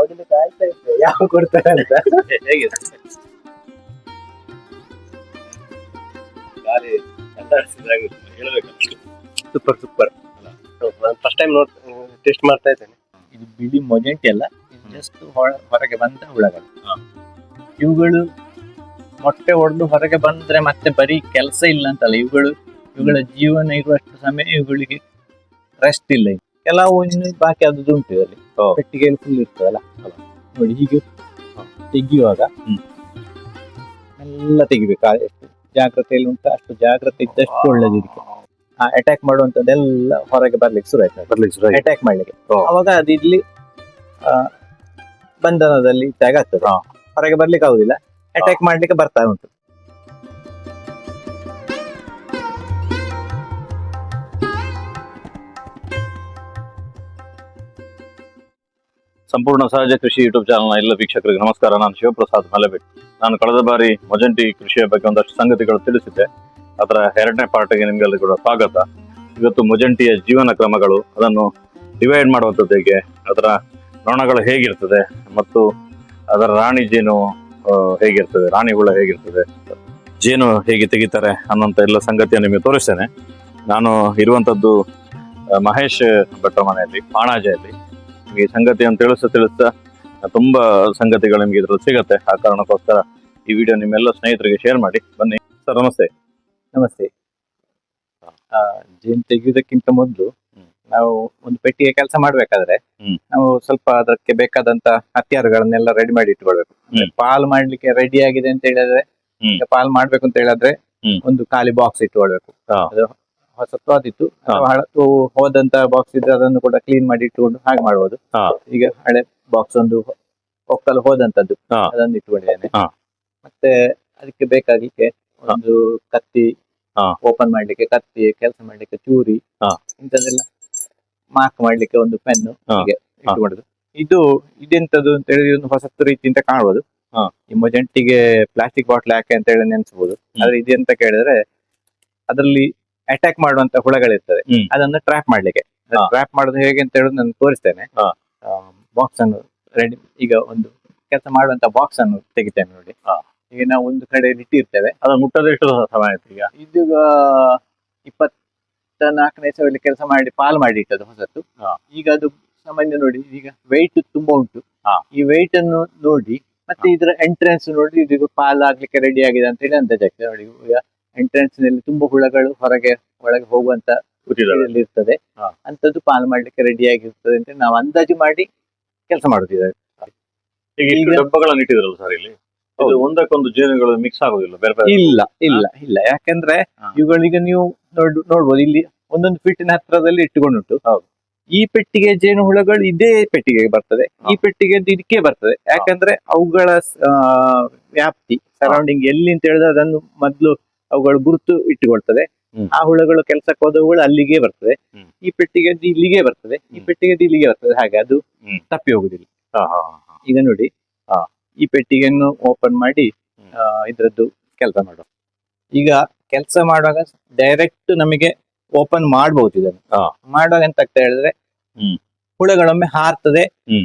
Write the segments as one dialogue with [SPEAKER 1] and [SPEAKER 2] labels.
[SPEAKER 1] ಹೊಡಿಲಿಕ್ಕೆ ಕಾಯ್ತಾ ಇದ್ದೆ? ಯಾವ ಕೊಡ್ತಾರೆ ಅಂತ?
[SPEAKER 2] ಹೇಗಿದೆ? ಗಾಳಿ
[SPEAKER 1] ಸೂಪರ್ ಸೂಪರ್ ಫಸ್ಟ್ ಟೈಮ್ ನೋಡ್ ಟೆಸ್ಟ್ ಮಾಡ್ತಾ ಇದ್ದೇನೆ.
[SPEAKER 3] ಇದು ಬಿಳಿ ಮೊಜೆಂಟಿ ಅಲ್ಲ ಇದು ಜಸ್ಟ್ ಹೊರಗೆ ಬಂದ ಹುಳಗಳು. ಇವುಗಳು ಮೊಟ್ಟೆ ಹೊಡೆದು ಹೊರಗೆ ಬಂದ್ರೆ ಮತ್ತೆ ಬರೀ ಕೆಲಸ ಇಲ್ಲ ಅಂತಲ್ಲ ಇವುಗಳು ಇವುಗಳ ಜೀವನ ಇರುವಷ್ಟು ಸಮಯ ಇವುಗಳಿಗೆ ರೆಸ್ಟ್ ಇಲ್ಲ. ಕೆಲವು ಇನ್ನು ಬಾಕಿ ಅದು ಉಂಟು ಇದರಲ್ಲಿ.
[SPEAKER 2] ಓ.
[SPEAKER 3] ಪೆಟ್ಟಿಗೆಯಲ್ಲಿ ಫುಲ್ ಇರ್ತದಲ್ಲ? ನೋಡಿ ಹೀಗೆ ತೆಗಿಯುವಾಗ. ಎಲ್ಲ ತೆಗಿಬೇಕು. ಎಷ್ಟು ಜಾಗ್ರತೆಯಲ್ಲಿ ಉಂಟು ಅಷ್ಟು ಜಾಗ್ರತೆ ಇದ್ದಷ್ಟು ಒಳ್ಳೇದು ಇದಕ್ಕೆ. ಆ ಅಟ್ಯಾಕ್ ಮಾಡುವಂತದ್ದೆಲ್ಲ ಹೊರಗೆ ಬರ್ಲಿಕ್ಕೆ ಶುರು ಆಯ್ತು.
[SPEAKER 2] ಬರ್ಲಿಕ್ಕೆ ಶುರು
[SPEAKER 3] ಅಟ್ಯಾಕ್ ಮಾಡ್ಲಿಕ್ಕೆ. ಅವಾಗ ಅದು ಇಲ್ಲಿ ಬಂಧನದಲ್ಲಿ ಇದ್ದಾಗ ಆಗ್ತದೆ. ಹೊರಗೆ ಬರ್ಲಿಕ್ಕೆ ಆಗುದಿಲ್ಲ. ಅಟ್ಯಾಕ್ ಮಾಡ್ಲಿಕ್ಕೆ ಬರ್ತಾ ಉಂಟು.
[SPEAKER 2] ಸಂಪೂರ್ಣ ಸಹಜ ಕೃಷಿ ಯೂಟ್ಯೂಬ್ ಚಾನಲ್ನ ಎಲ್ಲ ವೀಕ್ಷಕರಿಗೆ ನಮಸ್ಕಾರ. ನಾನು ಶಿವಪ್ರಸಾದ್ ಮಲೆಬೆಟ್ ನಾನು ಕಳೆದ ಬಾರಿ ಮೊಜಂಟಿ ಕೃಷಿಯ ಬಗ್ಗೆ ಒಂದಷ್ಟು ಸಂಗತಿಗಳು ತಿಳಿಸಿದ್ದೆ. ಅದರ ಎರಡನೇ ಪಾರ್ಟಿಗೆ ನಿಮಗೆಲ್ಲ ಕೂಡ ಸ್ವಾಗತ. ಇವತ್ತು ಮೊಜಂಟಿಯ ಜೀವನ ಕ್ರಮಗಳು, ಅದನ್ನು ಡಿವೈಡ್ ಮಾಡುವಂಥದ್ದು ಹೇಗೆ, ಅದರ ನೊಣಗಳು ಹೇಗಿರ್ತದೆ, ಮತ್ತು ಅದರ ರಾಣಿ ಜೇನು ಹೇಗಿರ್ತದೆ, ರಾಣಿ ಹುಳ ಹೇಗಿರ್ತದೆ, ಜೇನು ಹೇಗೆ ತೆಗಿತಾರೆ ಅನ್ನೋಂಥ ಎಲ್ಲ ಸಂಗತಿಯನ್ನು ನಿಮಗೆ ತೋರಿಸ್ತೇನೆ. ನಾನು ಇರುವಂಥದ್ದು ಮಹೇಶ್ ಭಟ್ರ ಮನೆಯಲ್ಲಿ ಪಾಣಾಜೆಯಲ್ಲಿ ನಿಮಗೆ ಸಂಗತಿ ಅಂತ ತಿಳಿಸ್ತಾ ತಿಳಿಸ್ತಾ ತುಂಬಾ ಸಂಗತಿಗಳು ನಿಮಗೆ ಇದ್ರಲ್ಲಿ ಸಿಗತ್ತೆ. ಆ ಕಾರಣಕ್ಕೋಸ್ಕರ ಈ ವಿಡಿಯೋ ನಿಮ್ಮೆಲ್ಲ ಸ್ನೇಹಿತರಿಗೆ ಶೇರ್ ಮಾಡಿ. ಬನ್ನಿ. ಸರ್ ನಮಸ್ತೆ.
[SPEAKER 3] ನಮಸ್ತೆ. ಜೇನು ತೆಗೆಯುವುದಕ್ಕಿಂತ ಮೊದಲು ನಾವು ಒಂದು ಪೆಟ್ಟಿಗೆ ಕೆಲಸ ಮಾಡ್ಬೇಕಾದ್ರೆ ನಾವು ಸ್ವಲ್ಪ ಅದಕ್ಕೆ ಬೇಕಾದಂತ ಹತ್ಯಾರಗಳನ್ನೆಲ್ಲ ರೆಡಿ ಮಾಡಿ ಇಟ್ಕೊಳ್ಬೇಕು. ಪಾಲ್ ಮಾಡ್ಲಿಕ್ಕೆ ರೆಡಿ ಆಗಿದೆ ಅಂತ ಹೇಳಿದ್ರೆ. ಪಾಲ್ ಮಾಡ್ಬೇಕು ಅಂತ ಹೇಳಿದ್ರೆ ಒಂದು ಖಾಲಿ ಬಾಕ್ಸ್ ಇಟ್ಕೊಳ್ಬೇಕು.
[SPEAKER 2] ಹಾ.
[SPEAKER 3] ಹಳತು ಹೋದಂತ ಬಾಕ್ಸ್ ಇದ್ರೆ ಅದನ್ನು ಕೂಡ ಕ್ಲೀನ್ ಮಾಡಿ ಇಟ್ಕೊಂಡು ಹಾಗೆ ಮಾಡ್ಬೋದು. ಈಗ ಹಳೆ ಬಾಕ್ಸ್ ಒಂದು ಒಕ್ಕಲು ಹೋದಂತದ್ದು. ಅದನ್ನು ಇಟ್ಕೊಂಡಿದ್ದೇನೆ ಮತ್ತೆ ಅದಕ್ಕೆ ಬೇಕಾಗ್ಲಿಕ್ಕೆ ಒಂದು ಕತ್ತಿ. ಓಪನ್ ಮಾಡ್ಲಿಕ್ಕೆ ಕತ್ತಿ ಕೆಲಸ ಮಾಡ್ಲಿಕ್ಕೆ ಚೂರಿ. ಇಂಥದ್ದೆಲ್ಲ ಮಾರ್ಕ್ ಮಾಡ್ಲಿಕ್ಕೆ ಒಂದು ಪೆನ್. ಹೀಗೆ ಇದು ಇದೆಂತದ್ದು ಅಂತ ಹೇಳಿ ಒಂದು ಹೊಸತ್ತು ರೀತಿ ಅಂತ ಕಾಣ್ಬೋದು.
[SPEAKER 2] ನಿಮ್ಮ
[SPEAKER 3] ಈ ಮೊಜೆಂಟಿಗೆ ಪ್ಲಾಸ್ಟಿಕ್ ಬಾಟ್ಲ್ ಯಾಕೆ ಅಂತ ಹೇಳಿ ನೆನ್ಸಬಹುದು ಆದ್ರೆ ಇದೆಂತ ಕೇಳಿದ್ರೆ ಅದರಲ್ಲಿ ಅಟ್ಯಾಕ್ ಮಾಡುವಂತ ಹುಳಗಳಿರ್ತದೆ
[SPEAKER 2] ಹ್ಮ್.
[SPEAKER 3] ಅದನ್ನು ಟ್ರ್ಯಾಪ್ ಮಾಡ್ಲಿಕ್ಕೆ
[SPEAKER 2] ಹಾ.
[SPEAKER 3] ಟ್ರ್ಯಾಪ್ ಮಾಡೋದು ಹೇಗೆ ಅಂತ ಹೇಳೋದು ನಾನು ತೋರಿಸ್ತೇನೆ
[SPEAKER 2] ಹಾ.
[SPEAKER 3] ಬಾಕ್ಸ್ ಅನ್ನು ರೆಡಿ ಈಗ ಒಂದು ಕೆಲಸ ಮಾಡುವಂತ ಬಾಕ್ಸ್ ಅನ್ನು ತೆಗಿತೇನೆ ನೋಡಿ
[SPEAKER 2] ಹಾ.
[SPEAKER 3] ಈಗ ನಾವು ಒಂದು ಕಡೆ ಇಟ್ಟಿರ್ತೇವೆ
[SPEAKER 2] ಅದನ್ನು ಮುಟ್ಟದ ಎಷ್ಟು ಸಮಯ ಆಯ್ತು ಈಗ
[SPEAKER 3] ಇದು ಇಪ್ಪತ್ತ ನಾಲ್ಕನೇ ಸಾವಿರ ಕೆಲಸ ಮಾಡಿ ಪಾಲ್ ಮಾಡಿ ಇಟ್ಟದ್ದು ಹೊಸತ್ತು
[SPEAKER 2] ಹಾ.
[SPEAKER 3] ಈಗ ಅದು ಸಾಮಾನ್ಯ ನೋಡಿ ಈಗ weight ತುಂಬಾ ಉಂಟು
[SPEAKER 2] ಹಾ.
[SPEAKER 3] ಈ weight ಅನ್ನು ನೋಡಿ ಮತ್ತೆ ಇದರ ಎಂಟ್ರೆನ್ಸ್ ನೋಡಿ ಇದೀಗ ಪಾಲ್ ಆಗ್ಲಿಕ್ಕೆ ರೆಡಿ ಆಗಿದೆ ಅಂತ ಹೇಳಿ ಅಂದಾಜ್ ಆಗ್ತದೆ ನೋಡಿ ಈಗ ಎಂಟ್ರೆನ್ಸ್ನಲ್ಲಿ ತುಂಬಾ ಹುಳಗಳು ಹೊರಗೆ ಒಳಗೆ ಹೋಗುವಂತ ಇರ್ತದೆ.
[SPEAKER 2] ಹಾ.
[SPEAKER 3] ಅಂತದ್ದು ಪಾಲ್ ಮಾಡ್ಲಿಕ್ಕೆ ರೆಡಿ ಆಗಿರ್ತದೆ ಅಂತ ನಾವು ಅಂದಾಜು ಮಾಡಿ ಕೆಲಸ ಮಾಡುತ್ತಿದ್ದಾರೆ
[SPEAKER 2] ಈಗ ಇಷ್ಟು
[SPEAKER 3] ಈಗ-
[SPEAKER 2] ಡಬ್ಬಗಳನ್ನು ಇಟ್ಟಿದ್ರಲ್ಲ ಸರ್ ಇಲ್ಲಿ? ಇದು
[SPEAKER 3] ಹೌದು.
[SPEAKER 2] ಒಂದಕ್ಕೊಂದು ಜೇನುಗಳು ಮಿಕ್ಸ್ ಆಗೋದಿಲ್ಲ ಬೇರೆ ಬೇರೆ
[SPEAKER 3] ಇಲ್ಲ ಇಲ್ಲ ಇಲ್ಲ. ಯಾಕಂದ್ರೆ
[SPEAKER 2] ಇವುಗಳಿಗೆ
[SPEAKER 3] ಇವುಗಳೀಗ ನೀವು ನೋಡ್ ನೋಡ್ಬೋದು. ಇಲ್ಲಿ ಒಂದೊಂದು ಫೀಟಿನ ಹತ್ರದಲ್ಲಿ ಇಟ್ಟುಕೊಂಡುಂಟು.
[SPEAKER 2] ಹೌದು.
[SPEAKER 3] ಈ ಪೆಟ್ಟಿಗೆ ಜೇನು ಹುಳಗಳು ಇದೇ ಪೆಟ್ಟಿಗೆಗೆ ಬರ್ತದೆ. ಈ
[SPEAKER 2] ಹಾ.
[SPEAKER 3] ಪೆಟ್ಟಿಗೆ ಇದಕ್ಕೆ ಬರ್ತದೆ. ಯಾಕಂದ್ರೆ ಅವುಗಳ ಆ, ವ್ಯಾಪ್ತಿ ಸರೌಂಡಿಂಗ್ ಎಲ್ಲಿ ಅಂತ ಹೇಳಿದ್ರೆ ಅದನ್ನು ಮೊದಲು ಅವುಗಳು ಗುರುತು ಇಟ್ಟುಕೊಳ್ತದೆ ಆ ಹುಳಗಳು ಕೆಲಸಕ್ಕೆ ಹೋದವುಗಳು ಅಲ್ಲಿಗೆ ಬರ್ತದೆ ಈ ಪೆಟ್ಟಿಗೆ ಇಲ್ಲಿಗೆ ಬರ್ತದೆ ಈ. ಪೆಟ್ಟಿಗೆ ಇಲ್ಲಿಗೆ ಬರ್ತದೆ ಹಾಗೆ ಅದು ತಪ್ಪಿ ಹೋಗುದಿಲ್ಲ. ಈಗ ನೋಡಿ. ಈ ಪೆಟ್ಟಿಗೆಯನ್ನು ಓಪನ್ ಮಾಡಿ. ಇದ್ರದ್ದು ಕೆಲಸ ಮಾಡುವ ಈಗ ಕೆಲಸ ಮಾಡುವಾಗ ಡೈರೆಕ್ಟ್ ನಮಗೆ ಓಪನ್ ಮಾಡಬಹುದು ಇದನ್ನು. ಮಾಡುವಾಗ ಎಂತ ಆಗ್ತಾ ಹೇಳಿದ್ರೆ. ಹುಳಗಳೊಮ್ಮೆ ಹಾರ್ತದೆ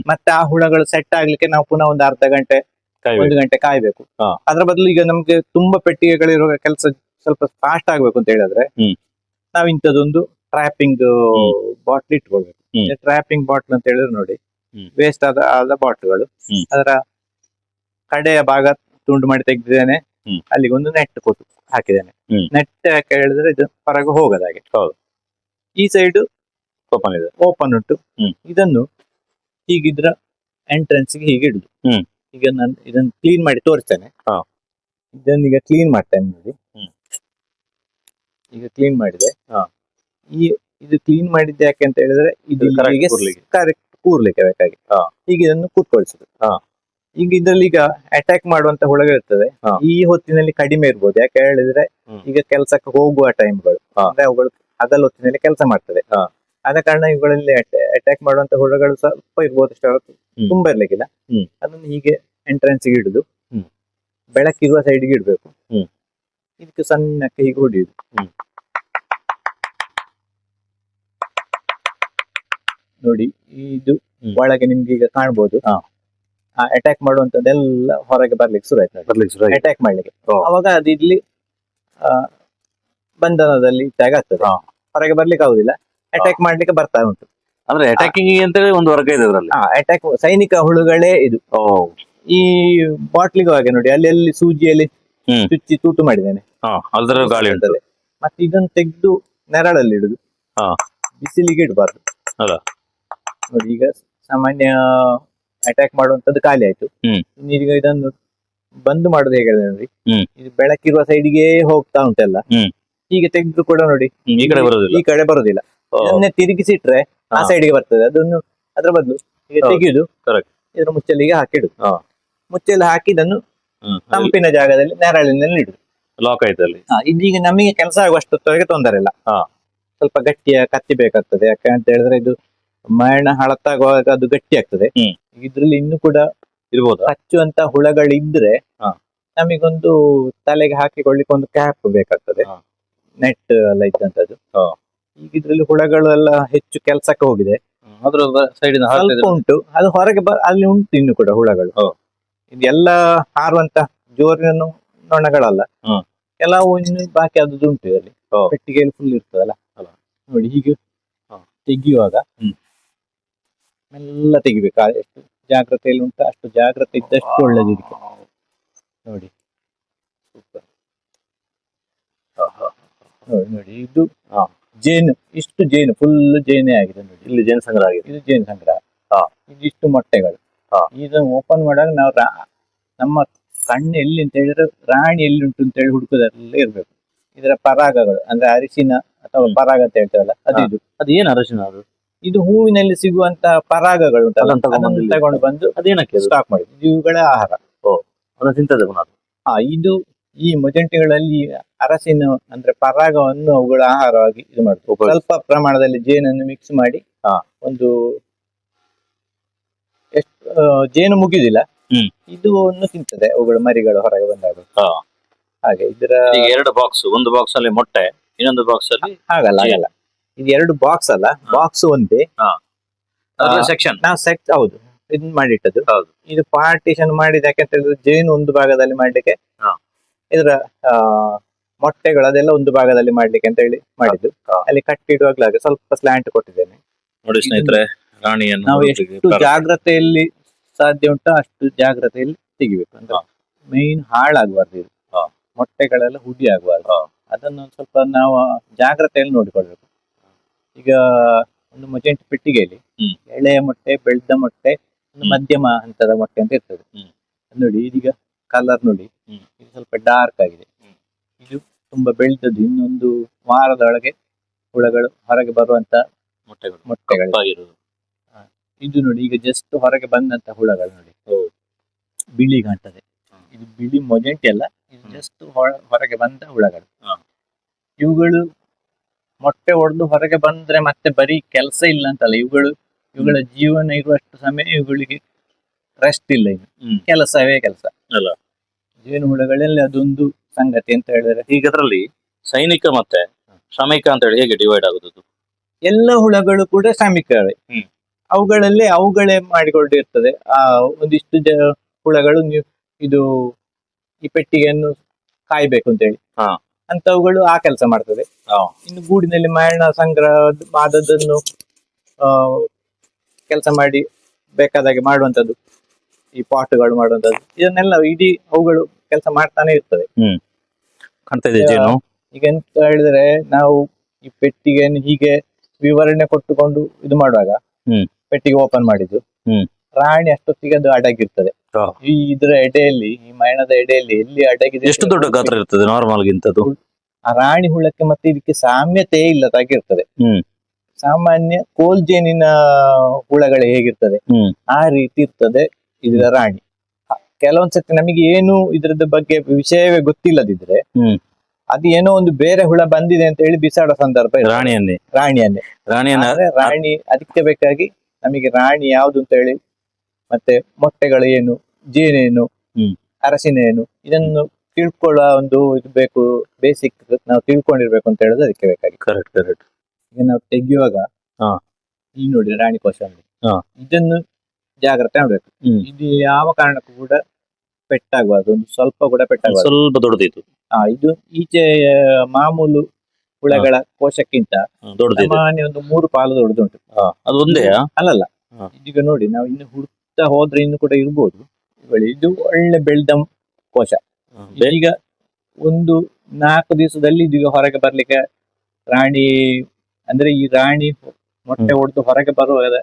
[SPEAKER 3] ಮತ್ತೆ ಆ ಹುಳಗಳು ಸೆಟ್ ಆಗ್ಲಿಕ್ಕೆ ನಾವು ಪುನಃ ಒಂದು ಅರ್ಧ ಗಂಟೆ. ಒಂದು ಗಂಟೆ ಕಾಯ್ಬೇಕು. ಅದ್ರ ಬದಲು ಈಗ ನಮ್ಗೆ ತುಂಬಾ ಪೆಟ್ಟಿಗೆಗಳಿರುವ ಕೆಲಸ ಸ್ವಲ್ಪ ಫಾಸ್ಟ್ ಆಗ್ಬೇಕು ಅಂತ ಹೇಳಿದ್ರೆ ನಾವ್ ಇಂಥದೊಂದು ಟ್ರ್ಯಾಪಿಂಗ್ ಟ್ರಾಪಿಂಗ್ ಬಾಟ್ಲ್ ಇಟ್ಕೊಳ್ಬೇಕು
[SPEAKER 2] ಟ್ರ್ಯಾಪಿಂಗ್
[SPEAKER 3] ಟ್ರಾಪಿಂಗ್ ಬಾಟ್ಲ್ ಅಂತ ಹೇಳಿದ್ರೆ ನೋಡಿ. ವೇಸ್ಟ್ ಆದ ಆದ ಬಾಟ್ಲ್ಗಳು. ಅದರ ಕಡೆಯ ಭಾಗ ತುಂಡು ಮಾಡಿ ತೆಗೆದಿದ್ದೇನೆ. ಅಲ್ಲಿಗೆ ಒಂದು ನೆಟ್ ಕೊಟ್ಟು ಹಾಕಿದ್ದೇನೆ. ನೆಟ್ ಯಾಕೆ ಹೇಳಿದ್ರೆ ಇದು ಹೊರಗೆ ಹೋಗದ ಹಾಗೆ
[SPEAKER 2] ಹೌದು.
[SPEAKER 3] ಈ ಸೈಡ್
[SPEAKER 2] ಓಪನ್ ಇದೆ
[SPEAKER 3] ಓಪನ್ ಉಂಟು ಇದನ್ನು ಹೀಗಿದ್ರ ಎಂಟ್ರೆನ್ಸ್ಗೆ ಹೀಗೆ ಇಡುದು. ಈಗ ನಾನು ಇದನ್ನು ಕ್ಲೀನ್ ಮಾಡಿ ತೋರಿಸ್ತೇನೆ
[SPEAKER 2] ಹಾ.
[SPEAKER 3] ಇದನ್ನ ಈಗ ಕ್ಲೀನ್ ಮಾಡ್ತೇನೆ ನೋಡಿ
[SPEAKER 2] ಹ್ಮ್.
[SPEAKER 3] ಈಗ ಕ್ಲೀನ್ ಮಾಡಿದೆ
[SPEAKER 2] ಹಾ.
[SPEAKER 3] ಈ ಇದು ಕ್ಲೀನ್ ಮಾಡಿದ್ದೆ ಯಾಕೆ ಅಂತ ಹೇಳಿದ್ರೆ ಇದು
[SPEAKER 2] ಇದು correct ಕೂರ್ಲಿಕ್ಕೆ.
[SPEAKER 3] ಬೇಕಾಗಿ
[SPEAKER 2] ಹಾ.
[SPEAKER 3] ಈಗ ಇದನ್ನು ಕೂತ್ಕೊಳಿಸುದು
[SPEAKER 2] ಹಾ.
[SPEAKER 3] ಈಗ ಇದರಲ್ಲಿ ಈಗ ಅಟ್ಯಾಕ್ ಮಾಡುವಂತ ಹುಳಗಳಿರ್ತದೆ
[SPEAKER 2] ಹಾ.
[SPEAKER 3] ಈ ಹೊತ್ತಿನಲ್ಲಿ ಕಡಿಮೆ ಇರ್ಬೋದು ಯಾಕೆ ಹೇಳಿದ್ರೆ
[SPEAKER 2] ಹ್ಮ್.
[SPEAKER 3] ಈಗ ಕೆಲಸಕ್ಕೆ ಹೋಗುವ ಟೈಮ್ಗಳು
[SPEAKER 2] ಹಾ.
[SPEAKER 3] ಅಂದ್ರೆ ಅವುಗಳು ಹಗಲು ಹೊತ್ತಿನಲ್ಲಿ ಕೆಲಸ ಮಾಡ್ತದೆ
[SPEAKER 2] ಹಾ.
[SPEAKER 3] ಆದ ಕಾರಣ ಇವುಗಳಲ್ಲಿ ಅಟ್ಯಾಕ್ ಮಾಡುವಂತ ಹುಳಗಳು ಸ್ವಲ್ಪ ಇರ್ಬೋದು ಅಷ್ಟು ತುಂಬಾ ಇರ್ಲಿಕ್ಕಿಲ್ಲ. ಅದನ್ನು ಹೀಗೆ ಎಂಟ್ರೆನ್ಸ್ ಇಡುದು ಬೆಳಕಿರುವ ಸೈಡ್ಗೆ ಇಡ್ಬೇಕು. ಇದಕ್ಕೆ ಸಣ್ಣಕ್ಕೆ ಹೀಗೆ ಹೊಡಿಯುದು. ನೋಡಿ ಇದು. ಒಳಗೆ ನಿಮ್ಗೆ ಈಗ ಕಾಣ್ಬೋದು
[SPEAKER 2] ಹಾ.
[SPEAKER 3] ಅಟ್ಯಾಕ್ ಮಾಡುವಂತದ್ದೆಲ್ಲ ಹೊರಗೆ ಬರ್ಲಿಕ್ಕೆ ಶುರು ಆಯ್ತು ಅಟ್ಯಾಕ್ ಮಾಡ್ಲಿಕ್ಕೆ. ಅವಾಗ ಅದು ಇಲ್ಲಿ ಆ, ಬಂಧನದಲ್ಲಿ ಇದ್ದಾಗ ಆಗ್ತದೆ. ಹೊರಗೆ ಬರ್ಲಿಕ್ಕೆ ಆಗುದಿಲ್ಲ ಅಟ್ಯಾಕ್ ಮಾಡ್ಲಿಕ್ಕೆ ಬರ್ತಾ ಉಂಟು.
[SPEAKER 2] ಅಂದ್ರೆ ಅಟ್ಯಾಕಿಂಗ್ ಅಂತೇಳಿ ಒಂದು ವರ್ಗ ಇದೆ ಅದರಲ್ಲಿ.
[SPEAKER 3] ಅಟ್ಯಾಕ್ ಸೈನಿಕ ಹುಳುಗಳೇ ಇದು. ಈ ಬಾಟ್ಲಿಗೂ ಹಾಗೆ ನೋಡಿ ಅಲ್ಲಿ ಅಲ್ಲಿ ಸೂಜಿಯಲ್ಲಿ ಚುಚ್ಚಿ ತೂತು ಮಾಡಿದ್ದೇನೆ.
[SPEAKER 2] ಗಾಳಿ
[SPEAKER 3] ಉಂಟದೆ ಮತ್ತೆ ಇದನ್ನು ತೆಗೆದು ನೆರಳಲ್ಲಿ ಇಡುದು. ಬಿಸಿಲಿಗೆ ಇಡಬಾರ್ದು. ನೋಡಿ ಈಗ ಸಾಮಾನ್ಯ ಅಟ್ಯಾಕ್ ಮಾಡುವಂತದ್ದು ಖಾಲಿ ಆಯ್ತು. ಈಗ ಇದನ್ನು ಬಂದ್ ಮಾಡುದು ಹೇಗೆ ನೋಡಿ ಇದು ಬೆಳಕಿರುವ ಸೈಡ್ಗೆ ಹೋಗ್ತಾ ಉಂಟಲ್ಲ. ಹೀಗೆ ತೆಗೆದು ಕೂಡ ನೋಡಿ
[SPEAKER 2] ಈ ಕಡೆ ಬರೋದಿಲ್ಲ.
[SPEAKER 3] ಈ ಕಡೆ ಬರುದಿಲ್ಲ.
[SPEAKER 2] ಓ,
[SPEAKER 3] ಇದನ್ನೇ ತಿರುಗಿಸಿಟ್ರೆ ಆ. ಸೈಡ್ಗೆ ಬರ್ತದೆ. ಅದನ್ನು ಅದ್ರ ಬದಲು ಈಗ. ತೆಗೆಯುದು. ಇದ್ರ ಮುಚ್ಚಲಿಗೆ ಹಾಕಿಡು.
[SPEAKER 2] ಹಾ.
[SPEAKER 3] ಹಾಕಿದನ್ನು ಹಾಕಿ ಇದನ್ನು ತಂಪಿನ ಜಾಗದಲ್ಲಿ ನೆರಳಿನಲ್ಲಿ ಇಡುದು
[SPEAKER 2] ಲಾಕ್
[SPEAKER 3] ಆಯ್ತಲ್ಲಿ. ಇದೀಗ ನಮಗೆ ಕೆಲಸ ಆಗುವಷ್ಟೊತ್ತವರೆಗೆ ತೊಂದರೆ ಇಲ್ಲ. ಸ್ವಲ್ಪ ಗಟ್ಟಿಯ ಕತ್ತಿ ಬೇಕಾಗ್ತದೆ. ಯಾಕೆ ಅಂತ ಹೇಳಿದ್ರೆ ಇದು ಮರಣ ಹಳತಾಗುವಾಗ ಅದು ಗಟ್ಟಿ ಆಗ್ತದೆ. ಇದ್ರಲ್ಲಿ ಇನ್ನು ಕೂಡ
[SPEAKER 2] ಇರ್ಬೋದು?
[SPEAKER 3] ಹಚ್ಚುವಂತ ಹುಳಗಳಿದ್ರೆ
[SPEAKER 2] ಇದ್ರೆ
[SPEAKER 3] ನಮಗೊಂದು ತಲೆಗೆ ಹಾಕಿಕೊಳ್ಳಿಕ್ಕೆ ಒಂದು ಕ್ಯಾಪ್ ಬೇಕಾಗ್ತದೆ. ನೆಟ್ ಎಲ್ಲ ಇದ್ದಂತದ್ದು. ಈಗ ಇದ್ರಲ್ಲಿ ಹುಳಗಳು ಎಲ್ಲ ಹೆಚ್ಚು ಕೆಲಸಕ್ಕೆ ಹೋಗಿದೆ.
[SPEAKER 2] ಅದ್ರ
[SPEAKER 3] ಸ್ವಲ್ಪ ಉಂಟು. ಅದು ಹೊರಗೆ ಬ ಅಲ್ಲಿ ಉಂಟು ಇನ್ನು ಕೂಡ ಹುಳಗಳು. ಇದೆಲ್ಲ ಹಾರುವಂತ ಜೋರಿನ ನೊಣಗಳಲ್ಲ. ಕೆಲವು ಇನ್ನು ಬಾಕಿ ಆದದ್ದು ಉಂಟು ಇದರಲ್ಲಿ. ಪೆಟ್ಟಿಗೆಯಲ್ಲಿ ಫುಲ್ ಇರ್ತದಲ್ಲ. ನೋಡಿ ಹೀಗೆ. ತೆಗಿಯುವಾಗ. ಮೆಲ್ಲ ತೆಗಿಬೇಕು. ಎಷ್ಟು ಜಾಗ್ರತೆಯಲ್ಲಿ ಉಂಟು ಅಷ್ಟು ಜಾಗ್ರತೆ ಇದ್ದಷ್ಟು ಒಳ್ಳೇದು ಇದಕ್ಕೆ. ನೋಡಿ. ಸೂಪರ್. ನೋಡಿ ನೋಡಿ ಇದು. ಜೇನು ಇಷ್ಟು ಜೇನು ಫುಲ್ ಜೇನೇ ಆಗಿದೆ ನೋಡಿ.
[SPEAKER 2] ಇಲ್ಲಿ ಸಂಗ್ರಹ ಆಗಿದೆ.
[SPEAKER 3] ಇದು ಜೇನು ಸಂಗ್ರಹ.
[SPEAKER 2] ಹಾ.
[SPEAKER 3] ಇದಿಷ್ಟು ಮೊಟ್ಟೆಗಳು.
[SPEAKER 2] ಹಾ.
[SPEAKER 3] ಇದನ್ನು ಓಪನ್ ಮಾಡಾಗ ನಾವು ರಾ- ನಮ್ಮ ಕಣ್ಣು ಎಲ್ಲಿ ಅಂತ ಹೇಳಿದ್ರೆ ರಾಣಿ ಎಲ್ಲಿ ಉಂಟು ಅಂತ ಹೇಳಿ ಹುಡುಕೋದಲ್ಲೇ ಇರ್ಬೇಕು. ಇದರ ಪರಾಗಗಳು ಅಂದ್ರೆ ಅರಿಶಿನ ಅಥವಾ ಪರಾಗ ಅಂತ ಹೇಳ್ತಾರಲ್ಲ ಅದು
[SPEAKER 2] ಹಾ.
[SPEAKER 3] ಇದು.
[SPEAKER 2] ಅದು ಏನು ಅರಿಶಿನ ಅದು?
[SPEAKER 3] ಇದು ಹೂವಿನಲ್ಲಿ ಸಿಗುವಂತ ಪರಾಗಗಳು ಉಂಟಲ್ಲ
[SPEAKER 2] ಅದನ್ನ ತಗೊಂಡು
[SPEAKER 3] ಅದನ್ನು
[SPEAKER 2] ಇಲ್ಲಿ-
[SPEAKER 3] ತಗೊಂಡು ಬಂದು
[SPEAKER 2] ಅದೇನಕ್ಕೆ ಅದು?
[SPEAKER 3] ಸ್ಟಾಕ್ ಮಾಡಿ ಇದು ಇವುಗಳ ಆಹಾರ.
[SPEAKER 2] ಅದನ್ನ ತಿಂತದೆ ಪುನಃ ಅದು.
[SPEAKER 3] ಹಾ ಇದು ಈ ಮೊಜಂಟಿಗಳಲ್ಲಿ ಅರಸಿನ ಅಂದ್ರೆ ಪರಾಗವನ್ನು ಅವುಗಳ ಆಹಾರವಾಗಿ ಇದು ಮಾಡುದು ಸ್ವಲ್ಪ ಪ್ರಮಾಣದಲ್ಲಿ ಜೇನನ್ನು ಮಿಕ್ಸ್ ಮಾಡಿ. ಒಂದು ಎಷ್ಟು ಜೇನು
[SPEAKER 2] ಮುಗಿದಿಲ್ಲ.
[SPEAKER 3] ಇದು ಒಂದು ತಿಂತದೆ ಅವುಗಳ ಮರಿಗಳು ಹೊರಗೆ ಬಂದಾಗ.
[SPEAKER 2] ಹಾ.
[SPEAKER 3] ಹಾಗೆ ಇದರ
[SPEAKER 2] ಎರಡು ಬಾಕ್ಸ್ ಒಂದು ಬಾಕ್ಸ್ ಅಲ್ಲಿ ಮೊಟ್ಟೆ ಇನ್ನೊಂದು ಬಾಕ್ಸ್ ಅಲ್ಲಿ
[SPEAKER 3] ಹಾಗಲ್ಲ
[SPEAKER 2] ಆಗಲ್ಲ
[SPEAKER 3] ಹಾಗಲ್ಲ. ಇದು ಎರಡು ಬಾಕ್ಸ್ ಅಲ್ಲ ಬಾಕ್ಸ್ ಒಂದೇ.
[SPEAKER 2] ಸೆಕ್ಷನ್
[SPEAKER 3] ನಾವು ಸೆಕ್ ಹೌದು. ಇದನ್ನ ಮಾಡಿಟ್ಟದ್ದು.
[SPEAKER 2] ಹೌದು.
[SPEAKER 3] ಇದು ಪಾರ್ಟಿಷನ್ ಮಾಡಿದ ಯಾಕಂತ ಹೇಳಿದ್ರೆ ಜೇನು ಒಂದು ಭಾಗದಲ್ಲಿ ಮಾಡ್ಲಿಕ್ಕೆ. ಇದರ ಮೊಟ್ಟೆಗಳು ಅದೆಲ್ಲ ಒಂದು ಭಾಗದಲ್ಲಿ ಮಾಡ್ಲಿಕ್ಕೆ ಅಂತ ಹೇಳಿ ಮಾಡಿದ್ದು.
[SPEAKER 2] ಅಲ್ಲಿ
[SPEAKER 3] ಅಲ್ಲಿ ಹಾಗೆ ಸ್ವಲ್ಪ ಸ್ಲ್ಯಾಂಟ್ ಕೊಟ್ಟಿದ್ದೇನೆ.
[SPEAKER 2] ನೋಡಿ ಸ್ನೇಹಿತರೆ ರಾಣಿಯನ್ನು
[SPEAKER 3] ನಾವು ಎಷ್ಟು ಜಾಗ್ರತೆಯಲ್ಲಿ ಸಾಧ್ಯ ಉಂಟು ಅಷ್ಟು ಜಾಗ್ರತೆಯಲ್ಲಿ ತೆಗಿಬೇಕು. ಅಂದ್ರೆ. ಮೇನ್ ಹಾಳಾಗಬಾರ್ದು ಇದು. ಮೊಟ್ಟೆಗಳೆಲ್ಲ ಹುಡಿ ಆಗಬಾರ್ದು. ಅದನ್ನು ಸ್ವಲ್ಪ ನಾವು ಜಾಗ್ರತೆಯಲ್ಲಿ ನೋಡಿಕೊಳ್ಬೇಕು ಈಗ ಒಂದು ಮಜೆಂಟ್ ಪೆಟ್ಟಿಗೆಯಲ್ಲಿ. ಎಳೆಯ ಮೊಟ್ಟೆ ಬೆಳೆದ ಮೊಟ್ಟೆ ಒಂದು ಮಧ್ಯಮ ಹಂತದ ಮೊಟ್ಟೆ ಅಂತ ಇರ್ತದೆ. ನೋಡಿ ಇದೀಗ ಕಲರ್ ನೋಡಿ ಇದು ಸ್ವಲ್ಪ ಡಾರ್ಕ್ ಆಗಿದೆ. ಇದು ತುಂಬಾ ಬೆಳೆದದ್ದು. ಇನ್ನೊಂದು ವಾರದೊಳಗೆ ಹುಳಗಳು ಹೊರಗೆ ಬರುವಂತ
[SPEAKER 2] ಮೊಟ್ಟೆಗಳು.
[SPEAKER 3] ಮೊಟ್ಟೆಗಳು. ಇದು ನೋಡಿ ಈಗ ಜಸ್ಟ್ ಹೊರಗೆ ಬಂದಂತ ಹುಳಗಳು ನೋಡಿ. ಬಿಳಿ ಕಾಣ್ತದೆ. ಇದು ಬಿಳಿ ಮೊಜೆಂಟಿ ಅಲ್ಲ ಇದು. ಜಸ್ಟ್ ಹೊರಗೆ ಬಂದ ಹುಳಗಳು. ಇವುಗಳು ಮೊಟ್ಟೆ ಹೊಡೆದು ಹೊರಗೆ ಬಂದ್ರೆ ಮತ್ತೆ ಬರೀ ಕೆಲಸ ಇಲ್ಲ ಅಂತಲ್ಲ. ಇವುಗಳು ಇವುಗಳ ಜೀವನ ಇರುವಷ್ಟು ಸಮಯ ಇವುಗಳಿಗೆ ರೆಸ್ಟ್ ಇಲ್ಲ ಇನ್ನು. ಕೆಲಸವೇ ಕೆಲಸ.
[SPEAKER 2] ಅಲ್ಲ.
[SPEAKER 3] ಜೇನು ಹುಳಗಳಲ್ಲಿ ಅದೊಂದು ಸಂಗತಿ ಅಂತ ಹೇಳಿದ್ರೆ.
[SPEAKER 2] ಈಗ ಅದರಲ್ಲಿ ಸೈನಿಕ ಮತ್ತೆ ಶ್ರಮಿಕ ಅಂತ ಹೇಳಿ ಹೇಗೆ ಡಿವೈಡ್ ಆಗುದು
[SPEAKER 3] ಎಲ್ಲ ಹುಳಗಳು ಕೂಡ ಶ್ರಮಿಕವೇ.
[SPEAKER 2] ಅವುಗಳಲ್ಲಿ
[SPEAKER 3] ಅವುಗಳಲ್ಲೇ ಅವುಗಳೇ ಮಾಡಿಕೊಂಡಿರ್ತದೆ. ಆ ಒಂದಿಷ್ಟು ಜ ಹುಳಗಳು ನೀವು ಇದು ಈ ಪೆಟ್ಟಿಗೆಯನ್ನು ಕಾಯ್ಬೇಕು ಅಂತ ಹೇಳಿ.
[SPEAKER 2] ಹಾ.
[SPEAKER 3] ಅಂತವುಗಳು ಆ ಕೆಲಸ ಮಾಡ್ತದೆ.
[SPEAKER 2] ಹಾ.
[SPEAKER 3] ಇನ್ನು ಗೂಡಿನಲ್ಲಿ ಮರಣ ಸಂಗ್ರಹ ಆದದ್ದನ್ನು ಆ ಕೆಲಸ ಮಾಡಿ ಬೇಕಾದಾಗೆ ಮಾಡುವಂತದ್ದು ಈ ಪಾಟ್ಗಳು ಮಾಡುವಂತದ್ದು ಇದನ್ನೆಲ್ಲ ಇಡೀ ಅವುಗಳು ಕೆಲಸ ಮಾಡ್ತಾನೆ ಇರ್ತದೆ
[SPEAKER 2] ಕಾಣ್ತಾ ಇದೆ ಜೇನು
[SPEAKER 3] ಈಗ ಎಂತ ಹೇಳಿದ್ರೆ ನಾವು ಈ ಪೆಟ್ಟಿಗೆ ಹೀಗೆ ವಿವರಣೆ ಕೊಟ್ಟುಕೊಂಡು ಇದು ಮಾಡುವಾಗ
[SPEAKER 2] ಹ್ಮ್.
[SPEAKER 3] ಪೆಟ್ಟಿಗೆ ಓಪನ್ ಮಾಡಿದ್ದು
[SPEAKER 2] ಹ್ಮ್.
[SPEAKER 3] ರಾಣಿ ಅಷ್ಟೊತ್ತಿಗೆ ಅದು ಅಡಗಿರ್ತದೆ
[SPEAKER 2] ಹಾ.
[SPEAKER 3] ಈ ಇದರ ಎಡೆಯಲ್ಲಿ ಈ ಮಯಣದ ಎಡೆಯಲ್ಲಿ ಎಲ್ಲಿ ಅಡಗಿದೆ
[SPEAKER 2] ಎಷ್ಟು ದೊಡ್ಡ ಗಾತ್ರ ಇರ್ತದೆ ನಾರ್ಮಲ್ ಗಿಂತದ್ದು
[SPEAKER 3] ಆ ರಾಣಿ ಹುಳಕ್ಕೆ ಮತ್ತೆ ಇದಕ್ಕೆ ಸಾಮ್ಯತೆ ಇಲ್ಲದಾಗಿರ್ತದೆ
[SPEAKER 2] ಹ್ಮ್.
[SPEAKER 3] ಸಾಮಾನ್ಯ ಕೋಲ್ಜೇನಿನ ಹುಳಗಳು ಹೇಗಿರ್ತದೆ
[SPEAKER 2] ಹ್ಮ್.
[SPEAKER 3] ಆ ರೀತಿ ಇರ್ತದೆ ಇದರ ರಾಣಿ ಕೆಲವೊಂದ್ಸತಿ ನಮಗೆ ಏನು ಇದ್ರದ್ದು ಬಗ್ಗೆ ವಿಷಯವೇ ಗೊತ್ತಿಲ್ಲದಿದ್ರೆ
[SPEAKER 2] ಹ್ಮ್.
[SPEAKER 3] ಅದು ಏನೋ ಒಂದು ಬೇರೆ ಹುಳ ಬಂದಿದೆ ಅಂತ ಹೇಳಿ ಬಿಸಾಡೋ ಸಂದರ್ಭ.
[SPEAKER 2] ರಾಣಿಯನ್ನೇ
[SPEAKER 3] ರಾಣಿಯನ್ನೇ
[SPEAKER 2] ರಾಣಿಯನ್ನ
[SPEAKER 3] ಆದ್ರೆ ರಾಣಿ ಅದಕ್ಕೆ ಬೇಕಾಗಿ ನಮಗೆ ರಾಣಿ ಯಾವುದು ಅಂತ ಹೇಳಿ ಮತ್ತೆ ಮೊಟ್ಟೆಗಳು ಏನು ಜೇನೇನು
[SPEAKER 2] ಹ್ಮ್.
[SPEAKER 3] ಅರಸಿನ ಏನು ಇದನ್ನು ತಿಳ್ಕೊಳ್ಳೋ ಒಂದು ಇದು ಬೇಕು ಬೇಸಿಕ್ ನಾವು ತಿಳ್ಕೊಂಡಿರ್ಬೇಕು ಅಂತ ಹೇಳೋದು ಅದಕ್ಕೆ ಬೇಕಾಗಿ
[SPEAKER 2] ಕರೆಕ್ಟ್ ಕರೆಕ್ಟ್
[SPEAKER 3] ಈಗ ನಾವು ತೆಗೆಯುವಾಗ
[SPEAKER 2] ಹಾ.
[SPEAKER 3] ಈ ನೋಡಿ ರಾಣಿ ಕೋಶ
[SPEAKER 2] ಹಾ.
[SPEAKER 3] ಇದನ್ನು ಜಾಗ್ರತೆ ಮಾಡ್ಬೇಕು. ಇದು ಯಾವ ಕಾರಣಕ್ಕೂ ಕೂಡ ಪೆಟ್ಟಾಗಬಾರ್ದು. ಒಂದು ಸ್ವಲ್ಪ ಕೂಡ ಪೆಟ್ಟಾಗಬಾರ್ದು.
[SPEAKER 2] ಸ್ವಲ್ಪ ದೊಡ್ಡದಿತ್ತು.
[SPEAKER 3] ಹಾ ಇದು ಈಚೆ ಆ, ಮಾಮೂಲು ಹುಳಗಳ ಕೋಶಕ್ಕಿಂತ
[SPEAKER 2] ದೊಡ್ಡದಿದೆ.
[SPEAKER 3] ಸಾಮಾನ್ಯ ಒಂದು ಮೂರು ಪಾಲು ದೊಡ್ಡದುಂಟು.
[SPEAKER 2] ಅದು ಒಂದೇ?
[SPEAKER 3] ಅಲ್ಲಲ್ಲ.
[SPEAKER 2] ಹಾ.
[SPEAKER 3] ಇದೀಗ ನೋಡಿ ನಾವು ಇನ್ನು ಹುಡುಕ್ತಾ ಹೋದ್ರೆ ಇನ್ನು ಕೂಡ ಇರ್ಬೋದು. ಇವುಗಳು ಇದು ಒಳ್ಳೆ ಬೆಳೆದ ಕೋಶ. ಈಗ ಒಂದು ನಾಲ್ಕು ದಿವಸದಲ್ಲಿ ಇದೀಗ ಹೊರಗೆ ಬರ್ಲಿಕ್ಕೆ ರಾಣಿ ಅಂದ್ರೆ ಈ ರಾಣಿ ಮೊಟ್ಟೆ ಹೊಡೆದು ಹೊರಗೆ ಬರುವಾಗ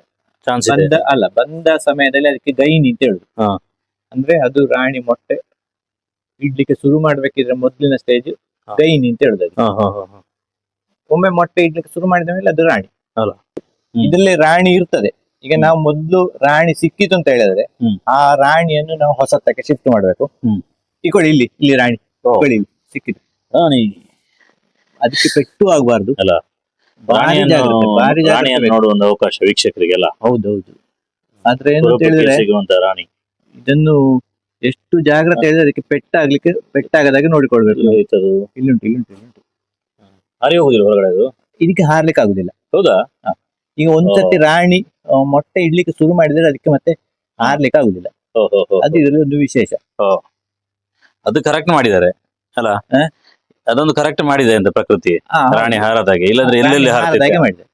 [SPEAKER 2] ಚಾನ್ಸ್
[SPEAKER 3] ಬಂದ ಅಲ್ಲ ಬಂದ ಸಮಯದಲ್ಲಿ ಅದಕ್ಕೆ ಗೈನಿ ಅಂತ ಹೇಳುದು. ಅಂದ್ರೆ ಅದು ರಾಣಿ ಮೊಟ್ಟೆ ಇಡ್ಲಿಕ್ಕೆ ಶುರು ಮಾಡ್ಬೇಕಿದ್ರೆ ಮೊದಲಿನ ಸ್ಟೇಜ್. ಗೈನಿ ಅಂತ ಹೇಳುದು ಅದು. ಒಮ್ಮೆ ಮೊಟ್ಟೆ ಇಡ್ಲಿಕ್ಕೆ ಶುರು ಮಾಡಿದ ಮೇಲೆ ಅದು ರಾಣಿ
[SPEAKER 2] ಅಲ್ಲ. ಹ್ಮ್.
[SPEAKER 3] ಇದರಲ್ಲಿ ರಾಣಿ ಇರ್ತದೆ ಈಗ ನಾವು ಮೊದ್ಲು ರಾಣಿ ಸಿಕ್ಕಿತು ಅಂತ ಹೇಳಿದ್ರೆ
[SPEAKER 2] ಹ್ಮ್.
[SPEAKER 3] ಆ ರಾಣಿಯನ್ನು ನಾವು ಹೊಸತಕ್ಕೆ ಶಿಫ್ಟ್ ಮಾಡ್ಬೇಕು
[SPEAKER 2] ಹ್ಮ್.
[SPEAKER 3] ಇಕೊಳ್ಳಿ ಇಲ್ಲಿ ಇಲ್ಲಿ ರಾಣಿ
[SPEAKER 2] ಓ.
[SPEAKER 3] ಇಕೊಳ್ಳಿ ಇಲ್ಲಿ ಸಿಕ್ಕಿತು
[SPEAKER 2] ರಾಣಿ
[SPEAKER 3] ಅದಕ್ಕೆ ಪೆಟ್ಟು ಆಗಬಾರ್ದು
[SPEAKER 2] ಅಲ್ಲ.
[SPEAKER 3] ಭಾರಿ
[SPEAKER 2] ರಾಣಿಯನ್ನು. ನೋಡುವ ಒಂದು ಅವಕಾಶ ವೀಕ್ಷಕರಿಗೆಲ್ಲ.
[SPEAKER 3] ಹೌದೌದು. ಆದ್ರೆ ಏನು ಅಂತ ಹೇಳಿದ್ರೆ
[SPEAKER 2] ಸಿಗುವಂತ ರಾಣಿ.
[SPEAKER 3] ಇದನ್ನು ಎಷ್ಟು ಜಾಗ್ರತೆ ಹೇಳಿದ್ರೆ ಅದಕ್ಕೆ ಪೆಟ್ಟಾಗ್ಲಿಕ್ಕೆ ಪೆಟ್ಟಾಗದಾಗೆ ನೋಡಿಕೊಳ್ಬೇಕು ಇಲ್ಲುಂಟು ಇಲ್ಲುಂಟು ಇಲ್ಲುಂಟು.
[SPEAKER 2] ಹಾರಿ ಹೋಗುದಿಲ್ಲ ಹೊರಗಡೆ ಅದು?
[SPEAKER 3] ಇದಕ್ಕೆ ಹಾರ್ಲಿಕ್ಕೆ ಆಗುದಿಲ್ಲ.
[SPEAKER 2] ಹೌದಾ?
[SPEAKER 3] ಈಗ ಒಂದ್ಸತಿ ರಾಣಿ ಆ, ಮೊಟ್ಟೆ ಇಡ್ಲಿಕ್ಕೆ ಶುರು ಮಾಡಿದ್ರೆ ಅದಕ್ಕೆ ಮತ್ತೆ ಹಾರ್ಲಿಕ್ಕೆ ಆಗುದಿಲ್ಲ. ಅದು ಇದರಲ್ಲಿ ಒಂದು ವಿಶೇಷ.
[SPEAKER 2] ಅದು ಕರೆಕ್ಟ್ ಮಾಡಿದ್ದಾರೆ. ಅಲ್ಲ? ಅದೊಂದು ಕರೆಕ್ಟ್ ಮಾಡಿದೆ ಅಂತ ಪ್ರಕೃತಿ.
[SPEAKER 3] ಆ, ಹೌದು.
[SPEAKER 2] ರಾಣಿ ಹಾರದಾಗೆ ಇಲ್ಲಾಂದ್ರೆ ಎಲ್ಲೆಲ್ಲಿ ಹಾರ್ತಿತ್ತು?
[SPEAKER 3] ಮಾಡಿದೆ.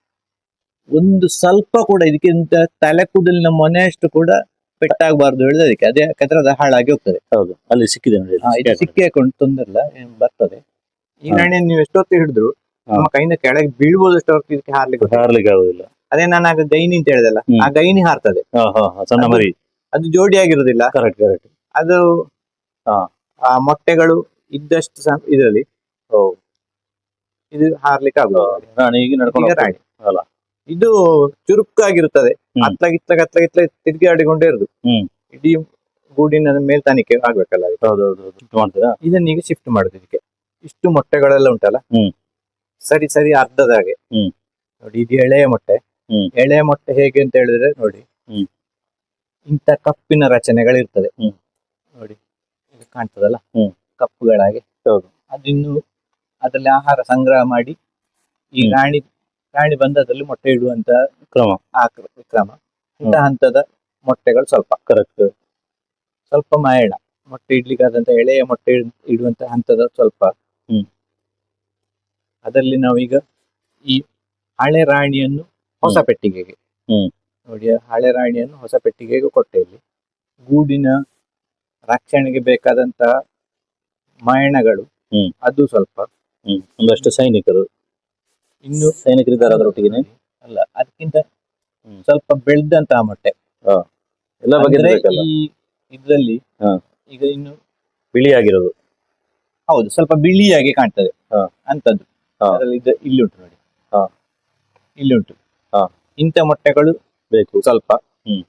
[SPEAKER 3] ಒಂದು ಸ್ವಲ್ಪ ಕೂಡ ಇದಕ್ಕಿಂತ ತಲೆ ಕೂದಲಿನ ಮೊನೆಯಷ್ಟು ಕೂಡ ಪೆಟ್ಟಾಗಬಾರ್ದು ಹೇಳಿದ್ರೆ ಅದಕ್ಕೆ. ಅದೇ ಯಾಕಂದ್ರೆ ಅದು ಹಾಳಾಗಿ ಹೋಗ್ತದೆ.
[SPEAKER 2] ಹೌದು ಅಲ್ಲಿ ಸಿಕ್ಕಿದೆ ನೋಡಿ
[SPEAKER 3] ಆ, ಇದು ಸಿಕ್ಕಿ ಹಾಕೊಂಡು ತೊಂದ್ರೆ ಇಲ್ಲ ಬರ್ತದೆ. ಈ
[SPEAKER 2] ಹಾ.
[SPEAKER 3] ರಾಣಿಯನ್ನು ನೀವು ಎಷ್ಟೊತ್ತು ಹಿಡಿದ್ರು ನಮ್ಮ ಕೈಯಿಂದ ಕೆಳಗೆ ಬೀಳ್ಬೋದಷ್ಟು ಹೊರತು ಇದಕ್ಕೆ ಹಾರ್ಲಿಕ್ಕೆ ಗೊತ್ತಿಲ್ಲ.
[SPEAKER 2] ಹಾರ್ಲಿಕ್ಕೆ ಆಗುದಿಲ್ಲ.
[SPEAKER 3] ಅದೇ ನಾನು ಆಗ ಗೈನಿ ಅಂತ ಹೇಳಿದಲ್ಲ
[SPEAKER 2] ಹ್ಮ್.
[SPEAKER 3] ಆ ಗೈನಿ ಹಾರ್ತದೆ.
[SPEAKER 2] ಹಾ, ಹಾ, ಹಾ, ಸಣ್ಣ
[SPEAKER 3] ಅದು-
[SPEAKER 2] ಮರಿ.
[SPEAKER 3] ಅದು ಜೋಡಿ ಆಗಿರುದಿಲ್ಲ.
[SPEAKER 2] ಕರೆಕ್ಟ್ ಕರೆಕ್ಟ್
[SPEAKER 3] ಅದು
[SPEAKER 2] ಹಾ.
[SPEAKER 3] ಆ ಮೊಟ್ಟೆಗಳು ಇದ್ದಷ್ಟು ಇದರಲ್ಲಿ
[SPEAKER 2] ಓ.
[SPEAKER 3] ಇದು ಹಾರ್ಲಿಕ್ಕೆ ಆಗುದು
[SPEAKER 2] ರಾಣಿ ಈಗ ನಡ್ಕೊಂಡು
[SPEAKER 3] ಈಗ ರಾಣಿ
[SPEAKER 2] ಅಲ್ಲ.
[SPEAKER 3] ಇದು ಚುರುಕಾಗಿರುತ್ತದೆ
[SPEAKER 2] ಹ್ಮ್.
[SPEAKER 3] ಅತ್ಲಾಗ ಇತ್ಲಾಗ ಅತ್ಲಾಗ ಇತ್ಲಾಗ ತಿರುಗಾಡಿಕೊಂಡೇ ಇರುದು
[SPEAKER 2] ಹ್ಮ್.
[SPEAKER 3] ಇಡೀ ಗೂಡಿನ ಮೇಲ್ತಾನಿಕೆ ಆಗ್ಬೇಕಲ್ಲ ಅದಕ್ಕೆ.
[SPEAKER 2] ಹೌದು ಹೌದು ಹೌದು. ಇದು ಮಾಡ್ತೀರಾ
[SPEAKER 3] ಇದನ್ನ ಈಗ ಶಿಫ್ಟ್ ಮಾಡುದು ಇದಕ್ಕೆ ಇಷ್ಟು ಮೊಟ್ಟೆಗಳೆಲ್ಲ ಉಂಟಲ್ಲ
[SPEAKER 2] ಹ್ಮ್.
[SPEAKER 3] ಸರಿ ಸರಿ ಅರ್ಧದ ಹಾಗೆ
[SPEAKER 2] ಹ್ಮ್.
[SPEAKER 3] ನೋಡಿ ಇದು ಎಳೆಯ ಮೊಟ್ಟೆ
[SPEAKER 2] ಹ್ಮ್.
[SPEAKER 3] ಎಳೆಯ ಮೊಟ್ಟೆ ಹೇಗೆ ಅಂತ ಹೇಳಿದ್ರೆ ನೋಡಿ
[SPEAKER 2] ಹ್ಮ್.
[SPEAKER 3] ಇಂಥ ಕಪ್ಪಿನ ರಚನೆಗಳಿರ್ತದೆ
[SPEAKER 2] ಹ್ಮ್.
[SPEAKER 3] ನೋಡಿ ಇದು ಕಾಣ್ತದಲ್ಲ
[SPEAKER 2] ಹ್ಮ್.
[SPEAKER 3] ಕಪ್ಪುಗಳಾಗಿ
[SPEAKER 2] ಹೌದು.
[SPEAKER 3] ಅದಿನ್ನು ಅದರಲ್ಲಿ ಆಹಾರ ಸಂಗ್ರಹ ಮಾಡಿ ಈ. ರಾಣಿ ರಾಣಿ ಬಂದ ಅದರಲ್ಲಿ ಮೊಟ್ಟೆ ಇಡುವಂತ
[SPEAKER 2] ಕ್ರಮ.
[SPEAKER 3] ಆ ಕ್ರಮ. ಇಂಥ ಹಂತದ ಮೊಟ್ಟೆಗಳು ಸ್ವಲ್ಪ.
[SPEAKER 2] ಕರೆಕ್ಟ್
[SPEAKER 3] ಸ್ವಲ್ಪ ಮಾಯಣ. ಮೊಟ್ಟೆ ಇಡ್ಲಿಕ್ಕಾದಂತ ಎಳೆಯ ಮೊಟ್ಟೆ ಇಡ್- ಇಡುವಂತ ಹಂತದ ಸ್ವಲ್ಪ. ಅದರಲ್ಲಿ ನಾವೀಗ ಈ ಹಳೆ ರಾಣಿಯನ್ನು ಹೊಸ ಪೆಟ್ಟಿಗೆಗೆ.
[SPEAKER 2] ನೋಡಿ
[SPEAKER 3] ಹಳೆ ರಾಣಿಯನ್ನು ಹೊಸ ಪೆಟ್ಟಿಗೆಗೆ ಕೊಟ್ಟೆ ಇಲ್ಲಿ. ಗೂಡಿನ ರಕ್ಷಣೆಗೆ ಬೇಕಾದಂತ ಮಾಯಣಗಳು.
[SPEAKER 2] ಹ್ಮ್.
[SPEAKER 3] ಅದು ಸ್ವಲ್ಪ.
[SPEAKER 2] ಹ್ಮ್ ಒಂದಷ್ಟು ಸೈನಿಕರು
[SPEAKER 3] ಇನ್ನು
[SPEAKER 2] ಸೈನಿಕರಿದ್ದಾರೆ ಅದರೊಟ್ಟಿಗೆ
[SPEAKER 3] ಅಲ್ಲ ಅದಕ್ಕಿಂತ. ಸ್ವಲ್ಪ ಬೆಳೆದಂತಹ ಮೊಟ್ಟೆ
[SPEAKER 2] ಎಲ್ಲ
[SPEAKER 3] ಅಂದ್ರೆ ಈ ಇದರಲ್ಲಿ
[SPEAKER 2] ಹಾ.
[SPEAKER 3] ಈಗ ಇನ್ನು
[SPEAKER 2] ಬಿಳಿಯಾಗಿರೋದು
[SPEAKER 3] ಹೌದು ಸ್ವಲ್ಪ ಬಿಳಿಯಾಗಿ ಕಾಣ್ತದೆ
[SPEAKER 2] ಹಾ.
[SPEAKER 3] ಅಂತದ್ದು
[SPEAKER 2] ಹಾ.
[SPEAKER 3] ಅದರಲ್ಲಿ ಇದು ಇಲ್ಲಿ ಉಂಟು ನೋಡಿ
[SPEAKER 2] ಹಾ.
[SPEAKER 3] ಇಲ್ಲಿ ಉಂಟು
[SPEAKER 2] ಹಾ.
[SPEAKER 3] ಇಂಥ ಮೊಟ್ಟೆಗಳು
[SPEAKER 2] ಬೇಕು
[SPEAKER 3] ಸ್ವಲ್ಪ
[SPEAKER 2] ಹ್ಮ್.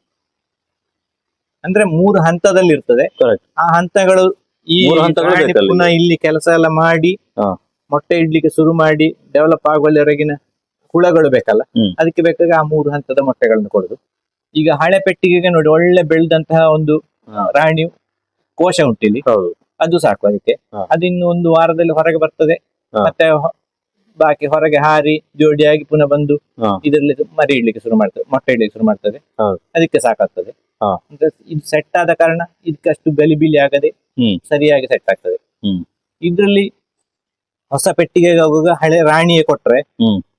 [SPEAKER 3] ಅಂದ್ರೆ ಮೂರು ಹಂತದಲ್ಲಿ ಇರ್ತದೆ
[SPEAKER 2] Correct.
[SPEAKER 3] ಆ ಹಂತಗಳು ಈ
[SPEAKER 2] ಮೂರು ಹಂತಗಳು
[SPEAKER 3] ಪ್ರಾಣಿ
[SPEAKER 2] ಬೇಕಲ್ಲಿ.
[SPEAKER 3] ಪುನಃ ಇಲ್ಲಿ ಕೆಲಸ ಎಲ್ಲ ಮಾಡಿ
[SPEAKER 2] ಹಾ.
[SPEAKER 3] ಮೊಟ್ಟೆ ಇಡ್ಲಿಕ್ಕೆ ಶುರು ಮಾಡಿ ಡೆವಲಪ್ ಆಗುವಲ್ಲಿವರೆಗಿನ ಹುಳಗಳು ಬೇಕಲ್ಲ. ಅದಕ್ಕೆ ಬೇಕಾಗಿ ಆ ಮೂರು ಹಂತದ ಮೊಟ್ಟೆಗಳನ್ನು ಕೊಡುದು ಈಗ ಹಳೆ ಪೆಟ್ಟಿಗೆಗೆ ನೋಡಿ ಒಳ್ಳೆ ಬೆಳೆದಂತಹ ಒಂದು. ರಾಣಿ ಕೋಶ ಉಂಟಿಲ್ಲಿ
[SPEAKER 2] ಹೌದು
[SPEAKER 3] ಅದು ಸಾಕು ಅದಕ್ಕೆ. ಅದಿನ್ನು ಒಂದು ವಾರದಲ್ಲಿ ಹೊರಗೆ ಬರ್ತದೆ ಮತ್ತೆ ಬಾಕಿ ಹೊರಗೆ ಹಾರಿ ಜೋಡಿಯಾಗಿ ಪುನಃ ಬಂದು ಇದರಲ್ಲಿ ಮರಿ ಇಡ್ಲಿಕ್ಕೆ ಶುರು ಮಾಡ್ತದೆ ಮೊಟ್ಟೆ ಇಡ್ಲಿಕ್ಕೆ ಶುರು ಮಾಡ್ತದೆ. ಅದಕ್ಕೆ ಸಾಕಾಗ್ತದೆ. ಇದು ಸೆಟ್ ಆದ ಕಾರಣ ಇದಕ್ಕಷ್ಟು ಗಲಿಬಿಲಿ ಆಗದೆ. ಸರಿಯಾಗಿ ಸೆಟ್ ಆಗ್ತದೆ ಇದ್ರಲ್ಲಿ ಹೊಸ ಪೆಟ್ಟಿಗೆಗೆ ಹೋಗುವಾಗ ಹಳೆ ರಾಣಿಯೇ ಕೊಟ್ರೆ.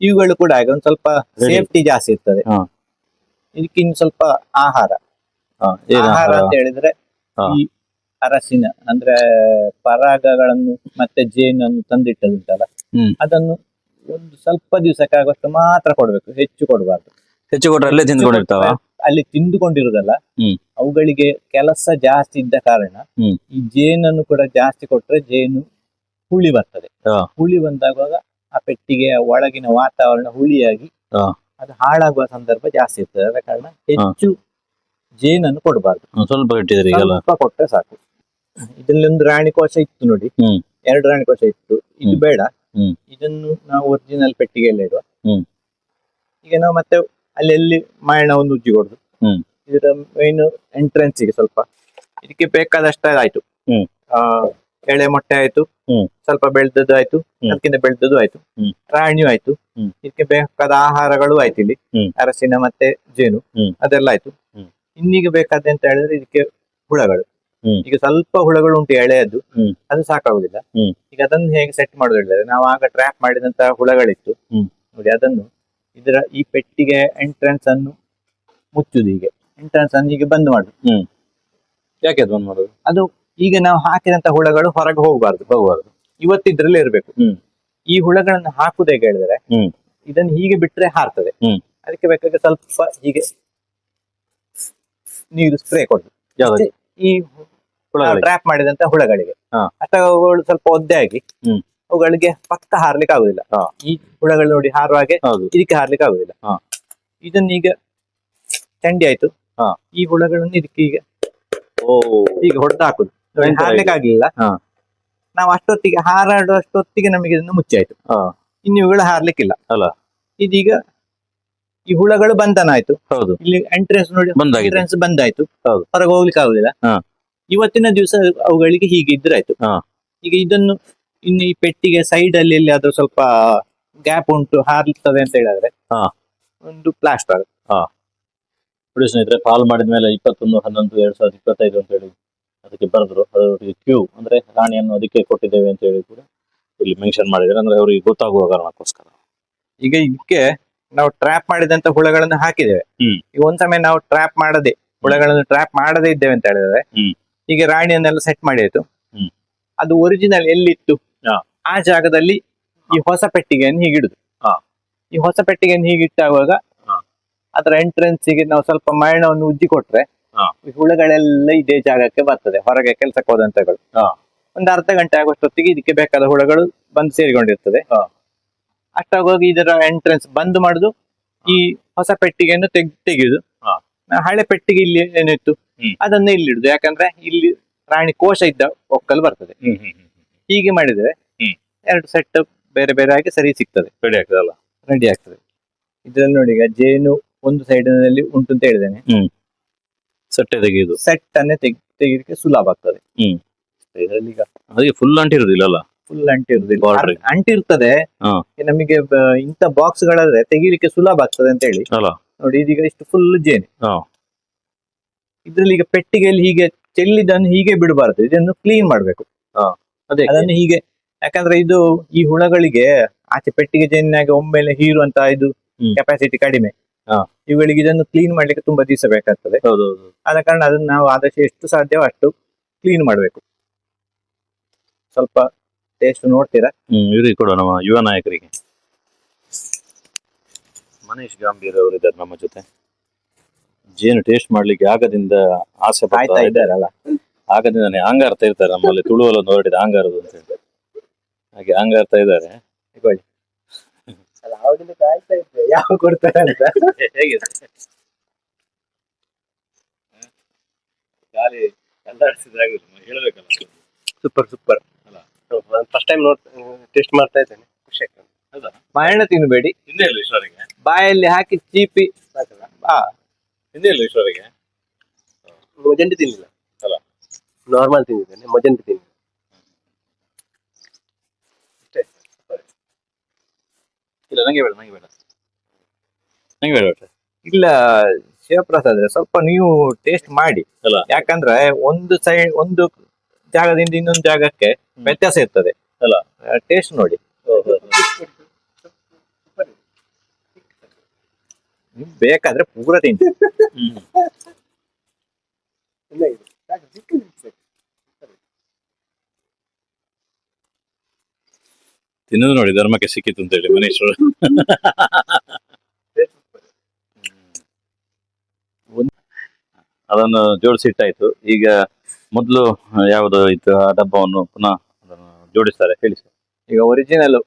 [SPEAKER 3] ಇವುಗಳು ಕೂಡ ಹಾಗೆ ಒಂದ್ ಸ್ವಲ್ಪ ಸೇಫ್ಟಿ ಜಾಸ್ತಿ ಇರ್ತದೆ.
[SPEAKER 2] ಇದಕ್ಕಿನ್ನು
[SPEAKER 3] ಇದಕ್ಕೆ ಇನ್ನು ಸ್ವಲ್ಪ ಆಹಾರ ಆಹಾರ? ಅಂತ ಹೇಳಿದ್ರೆ ಈ ಅರಸಿನ ಅಂದ್ರೆ ಪರಾಗಗಳನ್ನು ಮತ್ತೆ ಜೇನನ್ನು ತಂದಿಟ್ಟದುಂಟಲ್ಲ. ಅದನ್ನು ಒಂದು ಸ್ವಲ್ಪ ದಿವಸಕ್ಕಾಗುವಷ್ಟು ಮಾತ್ರ ಕೊಡ್ಬೇಕು ಹೆಚ್ಚು ಕೊಡಬಾರ್ದು.
[SPEAKER 2] ಹೆಚ್ಚು ಕೊಟ್ರೆ ಅಲ್ಲೇ ತಿಂದ್ಕೊಂಡಿರ್ತಾವ?
[SPEAKER 3] ಅಲ್ಲಿ ತಿಂದುಕೊಂಡಿರುದಲ್ಲ. ಅವುಗಳಿಗೆ ಕೆಲಸ ಜಾಸ್ತಿ ಇದ್ದ ಕಾರಣ ಈ ಜೇನನ್ನು ಕೂಡ ಜಾಸ್ತಿ ಕೊಟ್ರೆ ಜೇನು ಹುಳಿ ಬರ್ತದೆ. ಹುಳಿ ಬಂದಾಗುವಾಗ ಆ ಪೆಟ್ಟಿಗೆಯ ಒಳಗಿನ ವಾತಾವರಣ ಹುಳಿಯಾಗಿ. ಅದು ಹಾಳಾಗುವ ಸಂದರ್ಭ ಜಾಸ್ತಿ ಇರ್ತದೆ. ಆದ ಕಾರಣ ಹೆಚ್ಚು ಜೇನನ್ನು ಕೊಡಬಾರ್ದು.
[SPEAKER 2] ಸ್ವಲ್ಪ ಇಟ್ಟಿದ್ರಿ
[SPEAKER 3] ಸ್ವಲ್ಪ ಕೊಟ್ಟರೆ ಸಾಕು. ಇದರಲ್ಲಿ ಒಂದು ರಾಣಿ ಕೋಶ ಇತ್ತು ನೋಡಿ. ಎರಡು ರಾಣಿ ಕೋಶ ಇತ್ತು. ಇದು ಬೇಡ. ಇದನ್ನು ನಾವು ಒರಿಜಿನಲ್ ಪೆಟ್ಟಿಗೆಯಲ್ಲಿ ಇಡುವ. ಈಗ ನಾವು ಮತ್ತೆ ಅಲ್ಲೆಲ್ಲಿ ಮಾಯಣ ಒಂದು ಉಜ್ಜಿ ಕೊಡುದು. ಇದರ ಮೇನ್ ಎಂಟ್ರೆನ್ಸ್ಗೆ ಸ್ವಲ್ಪ. ಇದಕ್ಕೆ ಬೇಕಾದಷ್ಟು ಆಯ್ತು ಎಳೆ ಮೊಟ್ಟೆ ಆಯ್ತು. ಸ್ವಲ್ಪ ಬೆಳ್ದದ್ದು ಆಯ್ತು ಅದಕ್ಕಿಂತ ಬೆಳ್ದದ್ದು ಆಯ್ತು.
[SPEAKER 2] ಪ್ರಾಣಿಯು
[SPEAKER 3] ರಾಣಿಯೂ ಆಯ್ತು. ಇದಕ್ಕೆ ಬೇಕಾದ ಆಹಾರಗಳು ಆಯ್ತು ಇಲ್ಲಿ. ಅರಸಿನ ಮತ್ತೆ ಜೇನು. ಅದೆಲ್ಲ ಆಯ್ತು. ಇನ್ನೀಗ ಬೇಕಾದ ಅಂತ ಹೇಳಿದ್ರೆ ಇದಕ್ಕೆ ಹುಳಗಳು. ಈಗ ಸ್ವಲ್ಪ ಹುಳಗಳು ಉಂಟು ಎಳೆಯದ್ದು. ಅದು ಸಾಕಾಗುದಿಲ್ಲ. ಈಗ ಅದನ್ನು ಹೇಗೆ ಸೆಟ್ ಮಾಡುದು ಹೇಳಿದ್ರೆ ನಾವು ಆಗ ಟ್ರ್ಯಾಪ್ ಮಾಡಿದಂತ ಹುಳಗಳಿತ್ತು. ನೋಡಿ ಅದನ್ನು ಇದರ ಈ ಪೆಟ್ಟಿಗೆ ಎಂಟ್ರೆನ್ಸ್ ಅನ್ನು ಮುಚ್ಚುದು ಹೀಗೆ. ಎಂಟ್ರೆನ್ಸ್ ಅನ್ನು ಹೀಗೆ ಬಂದ್ ಮಾಡುದು.
[SPEAKER 2] ಯಾಕೆ ಅದು ಬಂದ್ ಮಾಡುದು?
[SPEAKER 3] ಅದು ಈಗ ನಾವು ಹಾಕಿದಂತ ಹುಳಗಳು ಹೊರಗೆ ಹೋಗಬಾರ್ದು
[SPEAKER 2] ಹೋಗಬಾರ್ದು.
[SPEAKER 3] ಇವತ್ತಿದ್ರಲ್ಲೇ ಇರಬೇಕು. ಈ ಹುಳಗಳನ್ನು ಹಾಕುದೇ ಹೇಳಿದ್ರೆ ಇದನ್ನು ಹೀಗೆ ಬಿಟ್ರೆ ಹಾರ್ತದೆ. ಅದಕ್ಕೆ ಬೇಕಾದ್ರೆ ಸ್ವಲ್ಪ ಹೀಗೆ ನೀರು ಸ್ಪ್ರೇ
[SPEAKER 2] ಯಾವ್ದು?
[SPEAKER 3] ಈ? ಟ್ರ್ಯಾಪ್ ಮಾಡಿದಂತ ಹುಳಗಳಿಗೆ. ಅಥವಾ ಅವುಗಳು ಸ್ವಲ್ಪ ಒದ್ದೆ ಆಗಿ. ಅವುಗಳಿಗೆ ಪಕ್ಕ ಹಾರ್ಲಿಕ್ಕೆ ಆಗುದಿಲ್ಲ. ಈ ಹುಳಗಳು ನೋಡಿ ಹಾರುವ ಹಾಗೆ ಇದಕ್ಕೆ ಹಾರ್ಲಿಕ್ಕೆ ಆಗುದಿಲ್ಲ. ಇದನ್ನ ಈಗ ಚಂಡಿ ಆಯ್ತು. ಈ ಹುಳಗಳನ್ನು ಇದಕ್ಕೆ ಈಗ
[SPEAKER 2] ಓ.
[SPEAKER 3] ಈಗ ಹೊಡೆದು ಹಾಕುದು. ಹಾರ್ಲಿಕ್ಕೆ ಆಗ್ಲಿಲ್ಲ
[SPEAKER 2] ಹಾ.
[SPEAKER 3] ನಾವು ಅಷ್ಟೊತ್ತಿಗೆ ಹಾರಾಡುವಷ್ಟೊತ್ತಿಗೆ ನಮಗೆ ಇದನ್ನು ಮುಚ್ಚಾಯ್ತು
[SPEAKER 2] ಹಾ.
[SPEAKER 3] ಇನ್ನು ಇವುಗಳು ಹಾರ್ಲಿಕ್ಕಿಲ್ಲ
[SPEAKER 2] ಅಲ್ಲ.
[SPEAKER 3] ಇದೀಗ ಈ ಹುಳಗಳು ಬಂಧನ ಆಯ್ತು
[SPEAKER 2] ಹೌದು
[SPEAKER 3] ಇಲ್ಲಿ ಎಂಟ್ರೆನ್ಸ್ ನೋಡಿ ಎಂಟ್ರೆನ್ಸ್ ಬಂದಾಯ್ತು
[SPEAKER 2] ಹೌದು.
[SPEAKER 3] ಹೊರಗೆ ಹೋಗ್ಲಿಕ್ಕೆ ಆಗುದಿಲ್ಲ
[SPEAKER 2] ಹಾ.
[SPEAKER 3] ಇವತ್ತಿನ ದಿವಸ ಅವುಗಳಿಗೆ ಹೀಗೆ ಇದ್ರಾಯ್ತು
[SPEAKER 2] ಹಾ.
[SPEAKER 3] ಈಗ ಇದನ್ನು ಇನ್ನು ಈ ಪೆಟ್ಟಿಗೆ ಸೈಡ್ ಅಲ್ಲಿ ಎಲ್ಲಿ ಅದು ಸ್ವಲ್ಪ ಗ್ಯಾಪ್ ಉಂಟು ಹಾರ್ಲಿಕ್ತದೆ ಅಂತ ಹೇಳಿದ್ರೆ
[SPEAKER 2] ಹಾ.
[SPEAKER 3] ಒಂದು ಪ್ಲಾಸ್ಟರ್
[SPEAKER 2] ಹಾ ಸ್ನೇಹಿತರೆ ಕಾಲ್ ಮಾಡಿದ್ಮೇಲೆ ಇಪ್ಪತ್ತೊಂದು ಹನ್ನೊಂದು ಎರಡ್ ಸಾವಿರದ ಇಪ್ಪತ್ತೈದು ಅಂತ ಹೇಳಿ ಅದಕ್ಕೆ ಬರೆದ್ರು. ಅದರೊಟ್ಟಿಗೆ ಕ್ಯೂ ಅಂದ್ರೆ ರಾಣಿಯನ್ನು ಅದಕ್ಕೆ ಕೊಟ್ಟಿದ್ದೇವೆ ಅಂತ ಹೇಳಿ ಕೂಡ ಇಲ್ಲಿ ಮೆನ್ಷನ್ ಮಾಡಿದ್ದಾರೆ. ಅಂದ್ರೆ ಅವರಿಗೆ ಗೊತ್ತಾಗುವ ಕಾರಣಕ್ಕೋಸ್ಕರ.
[SPEAKER 3] ಈಗ ಇದಕ್ಕೆ ನಾವು ಟ್ರ್ಯಾಪ್ ಮಾಡಿದಂತ ಹುಳಗಳನ್ನು ಹಾಕಿದ್ದೇವೆ.
[SPEAKER 2] ಈಗ
[SPEAKER 3] ಈಗ ಒಂದ್ಸಮಯ ನಾವು ಟ್ರ್ಯಾಪ್ ಮಾಡದೆ ಹುಳಗಳನ್ನು ಟ್ರ್ಯಾಪ್ ಮಾಡದೇ ಇದ್ದೇವೆ ಅಂತ ಹೇಳಿದ್ರೆ. ಈಗ ರಾಣಿಯನ್ನೆಲ್ಲ ಸೆಟ್
[SPEAKER 2] ಮಾಡಿತ್ತು
[SPEAKER 3] ಅದು ಒರಿಜಿನಲ್ ಎಲ್ಲಿತ್ತು. ಆ ಜಾಗದಲ್ಲಿ ಈ ಹೊಸ ಪೆಟ್ಟಿಗೆಯನ್ನು ಹೀಗಿಡುದು
[SPEAKER 2] ಹಾ.
[SPEAKER 3] ಈ ಹೊಸ ಪೆಟ್ಟಿಗೆಯನ್ನು
[SPEAKER 2] ಹೀಗಿಟ್ಟಾಗುವಾಗ.
[SPEAKER 3] ಅದರ ಎಂಟ್ರೆನ್ಸ್ಗೆ ನಾವು ಸ್ವಲ್ಪ ಮರಣವನ್ನು ಉಜ್ಜಿ ಕೊಟ್ರೆ ಹುಳಗಳೆಲ್ಲ ಇದೇ ಜಾಗಕ್ಕೆ ಬರ್ತದೆ. ಹೊರಗೆ ಕೆಲಸಕ್ಕೆ ಹೋದಂತಗಳು. ಒಂದು ಅರ್ಧ ಗಂಟೆ ಆಗುವಷ್ಟೊತ್ತಿಗೆ ಇದಕ್ಕೆ ಬೇಕಾದ ಹುಳಗಳು ಬಂದು ಸೇರಿಕೊಂಡಿರ್ತದೆ. ಅಷ್ಟಾಗೋಗಿ ಇದರ ಎಂಟ್ರೆನ್ಸ್ ಬಂದ್ ಮಾಡುದು ಈ ಹೊಸ ಪೆಟ್ಟಿಗೆಯನ್ನು ತೆಗ್ ತೆಗೆಯುದು. ಹಳೆ ಪೆಟ್ಟಿಗೆ ಇಲ್ಲಿ ಏನಿತ್ತು
[SPEAKER 2] ಅದನ್ನ
[SPEAKER 3] ಅದನ್ನೇ ಇಲ್ಲಿ ಇಡುದು. ಯಾಕಂದ್ರೆ ಇಲ್ಲಿ ಪ್ರಾಣಿ ಕೋಶ ಇದ್ದ ಒಕ್ಕಲು ಬರ್ತದೆ. ಹೀಗೆ ಮಾಡಿದ್ರೆ. ಎರಡು ಸೆಟ್ ಬೇರೆ ಬೇರೆ ಆಗಿ ಸರಿ ಸಿಗ್ತದೆ.
[SPEAKER 2] ರೆಡಿ ಆಗ್ತದಲ್ಲ?
[SPEAKER 3] ರೆಡಿ ಆಗ್ತದೆ. ಇದ್ರಲ್ಲಿ ನೋಡಿ ಈಗ ಜೇನು ಒಂದು ಸೈಡಿನಲ್ಲಿ ಉಂಟು ಅಂತ ಹೇಳಿದ್ದೇನೆ.
[SPEAKER 2] ಸಟ್ಟೆ ತೆಗೆಯುದು
[SPEAKER 3] ಸೆಟ್ ಅನ್ನೇ ತೆಗೆಯಕ್ಕೆ ತೆಗಿಲಿಕ್ಕೆ ಸುಲಭ ಆಗ್ತದೆ
[SPEAKER 2] ಹ್ಮ್.
[SPEAKER 3] ಇದರಲ್ಲಿ ಈಗ
[SPEAKER 2] ಅದಕ್ಕೆ ಫುಲ್ ಅಂಟಿರುದಿಲ್ಲ ಅಲ್ಲ
[SPEAKER 3] ಫುಲ್ ಅಂಟಿರುದಿಲ್ಲ
[SPEAKER 2] Border.
[SPEAKER 3] ಅರ್- ಅಂಟಿರ್ತದೆ
[SPEAKER 2] ಹಾ.
[SPEAKER 3] ನಮಗೆ ಬ- ಇಂಥ ಬಾಕ್ಸ್ ಗಳಾದ್ರೆ ತೆಗೀಲಿಕ್ಕೆ ಸುಲಭ ಆಗ್ತದೆ ಅಂತ ಹೇಳಿ
[SPEAKER 2] ಅಲ್ಲ
[SPEAKER 3] ನೋಡಿ ಇದೀಗ ಇಷ್ಟು ಫುಲ್ ಜೇನು
[SPEAKER 2] ಹಾ.
[SPEAKER 3] ಇದ್ರಲ್ಲಿ ಈಗ ಪೆಟ್ಟಿಗೆಯಲ್ಲಿ ಹೀಗೆ ಚೆಲ್ಲಿದ್ದನ್ನು ಹೀಗೆ ಬಿಡಬಾರ್ದು ಇದನ್ನು ಕ್ಲೀನ್ ಮಾಡ್ಬೇಕು
[SPEAKER 2] ಅದೇ
[SPEAKER 3] ಅದನ್ನು ಹೀಗೆ ಯಾಕಂದ್ರೆ ಇದು ಈ ಹುಳಗಳಿಗೆ ಆಚೆ ಪೆಟ್ಟಿಗೆ ಜೇನಿನಾಗ ಒಮ್ಮೆಲೆ ಹೀರುವಂತ ಇದು
[SPEAKER 2] ಹ್ಮ್.
[SPEAKER 3] ಕೆಪಾಸಿಟಿ ಕಡಿಮೆ. ಇವುಗಳಿಗೆ ಇದನ್ನು ಕ್ಲೀನ್ ಮಾಡ್ಲಿಕ್ಕೆ ತುಂಬಾ ದಿವಸ ಬೇಕಾಗ್ತದೆ.
[SPEAKER 2] ಹೌದು
[SPEAKER 3] ಆದ ಕಾರಣ ಅದನ್ನ ನಾವು ಆದಷ್ಟು ಎಷ್ಟು ಸಾಧ್ಯವೋ ಅಷ್ಟು ಕ್ಲೀನ್ ಮಾಡಬೇಕು. ಸ್ವಲ್ಪ ಟೇಸ್ಟ್ ನೋಡ್ತೀರಾ?
[SPEAKER 2] ಇವ್ರಿಗೆ ಕೊಡುವ ನಮ್ಮ ಯುವ ನಾಯಕರಿಗೆ. ಮನೀಶ್ ಗಾಂಭೀರ್ ಅವರು ಇದ್ದಾರೆ ನಮ್ಮ ಜೊತೆ. ಜೇನು ಟೇಸ್ಟ್ ಮಾಡ್ಲಿಕ್ಕೆ ಆಗದಿಂದ ಆಸೆ ಪಡ್ತಾ
[SPEAKER 3] ಇದ್ದಾರಲ್ಲ?
[SPEAKER 2] ಆಗದಿಂದಾನೆ ಆಂಗಾರ್ತಾ ಇರ್ತಾರೆ ನಮ್ಮಲ್ಲಿ ತುಳುವಲ್ಲೊಂದು ಹೊರಟಿದೆ ಆಂಗಾರದು ಅಂತ ಹೇಳ್ತಾರೆ ಹಾಗೆ ಆಂಗಾರ್ತಾ ಇದ್ದಾರೆ.
[SPEAKER 3] ಅಲ್ಲ ಅವಾಗಿಂದ ಕಾಯ್ತಾ ಇದ್ದೆ. ಯಾವ ಕೊಡ್ತಾರೆ ಅಂತ.
[SPEAKER 2] ಹೇಗಿದೆ? ಖಾಲಿ ಕಲ್ಲಾಡಿಸಿದ್ರೆ ಹೇಳ್ಬೇಕಲ್ಲ.
[SPEAKER 1] ಸೂಪರ್ ಸೂಪರ್
[SPEAKER 2] ಅಲ್ಲ?
[SPEAKER 1] ಫಸ್ಟ್ ಟೈಮ್ ನೋಡ್ ಟೇಸ್ಟ್ ಮಾಡ್ತಾ ಇದ್ದೇನೆ. ಖುಷಿ ಆಗ್ತದೆ
[SPEAKER 3] ಮಾರಣ ತಿನ್ಬೇಡಿ.
[SPEAKER 2] ಹಿಂದೆ ಇಲ್ಲ ಈಶ್ವರಿಗೆ?
[SPEAKER 3] ಬಾಯಲ್ಲಿ ಹಾಕಿ ಚೀಪಿ. ಬಾ
[SPEAKER 2] ಹಿಂದೆ ಇಲ್ಲ ಈಶ್ವರಿಗೆ?
[SPEAKER 1] ಮೊಜಂಡಿ ತಿನ್ನಿಲ್ಲ
[SPEAKER 2] ಅಲ್ಲ?
[SPEAKER 1] ನಾರ್ಮಲ್ ತಿಂದಿದ್ದೇನೆ ಮೊಜಂಡಿ ತಿನ್ನಿಲ್ಲ ಅಷ್ಟೇ
[SPEAKER 2] ಇಲ್ಲ ನಂಗೆ ಬೇಡ ನಂಗೆ ಬೇಡ ನಂಗೆ ಬೇಡ ಒಟ್ಟು.
[SPEAKER 3] ಇಲ್ಲ ಶಿವಪ್ರಸಾದ್ ಸ್ವಲ್ಪ ನೀವು ಟೇಸ್ಟ್ ಮಾಡಿ
[SPEAKER 2] ಅಲ್ಲ?
[SPEAKER 3] ಯಾಕಂದ್ರೆ ಒಂದು ಸೈಡ್ ಒಂದು ಜಾಗದಿಂದ ಇನ್ನೊಂದು ಜಾಗಕ್ಕೆ ವ್ಯತ್ಯಾಸ ಇರ್ತದೆ
[SPEAKER 2] ಅಲ್ಲ?
[SPEAKER 3] ಟೇಸ್ಟ್ ನೋಡಿ ನೀವು ಬೇಕಾದ್ರೆ ಪೂರ ತಿಂತೀವಿ
[SPEAKER 2] ಹ್ಮ್.
[SPEAKER 1] ಇಲ್ಲ ಇದು ಸಾಕು, ಚಿಕ್ಕದು ಸಾಕು.
[SPEAKER 2] ತಿನ್ನೋದು ನೋಡಿ ಧರ್ಮಕ್ಕೆ ಸಿಕ್ಕಿತ್ತು ಅಂತ ಹೇಳಿ ಮನೀಶ್. ಅದನ್ನು ಜೋಡಿಸಿಟ್ಟಾಯ್ತು ಈಗ ಮೊದಲು ಯಾವುದು ಇತ್ತು ಆ ಡಬ್ಬವನ್ನು ಪುನಃ ಅದನ್ನು ಜೋಡಿಸ್ತಾರೆ ಹೇಳಿ ಸರ್
[SPEAKER 3] ಈಗ ಒರಿಜಿನಲ್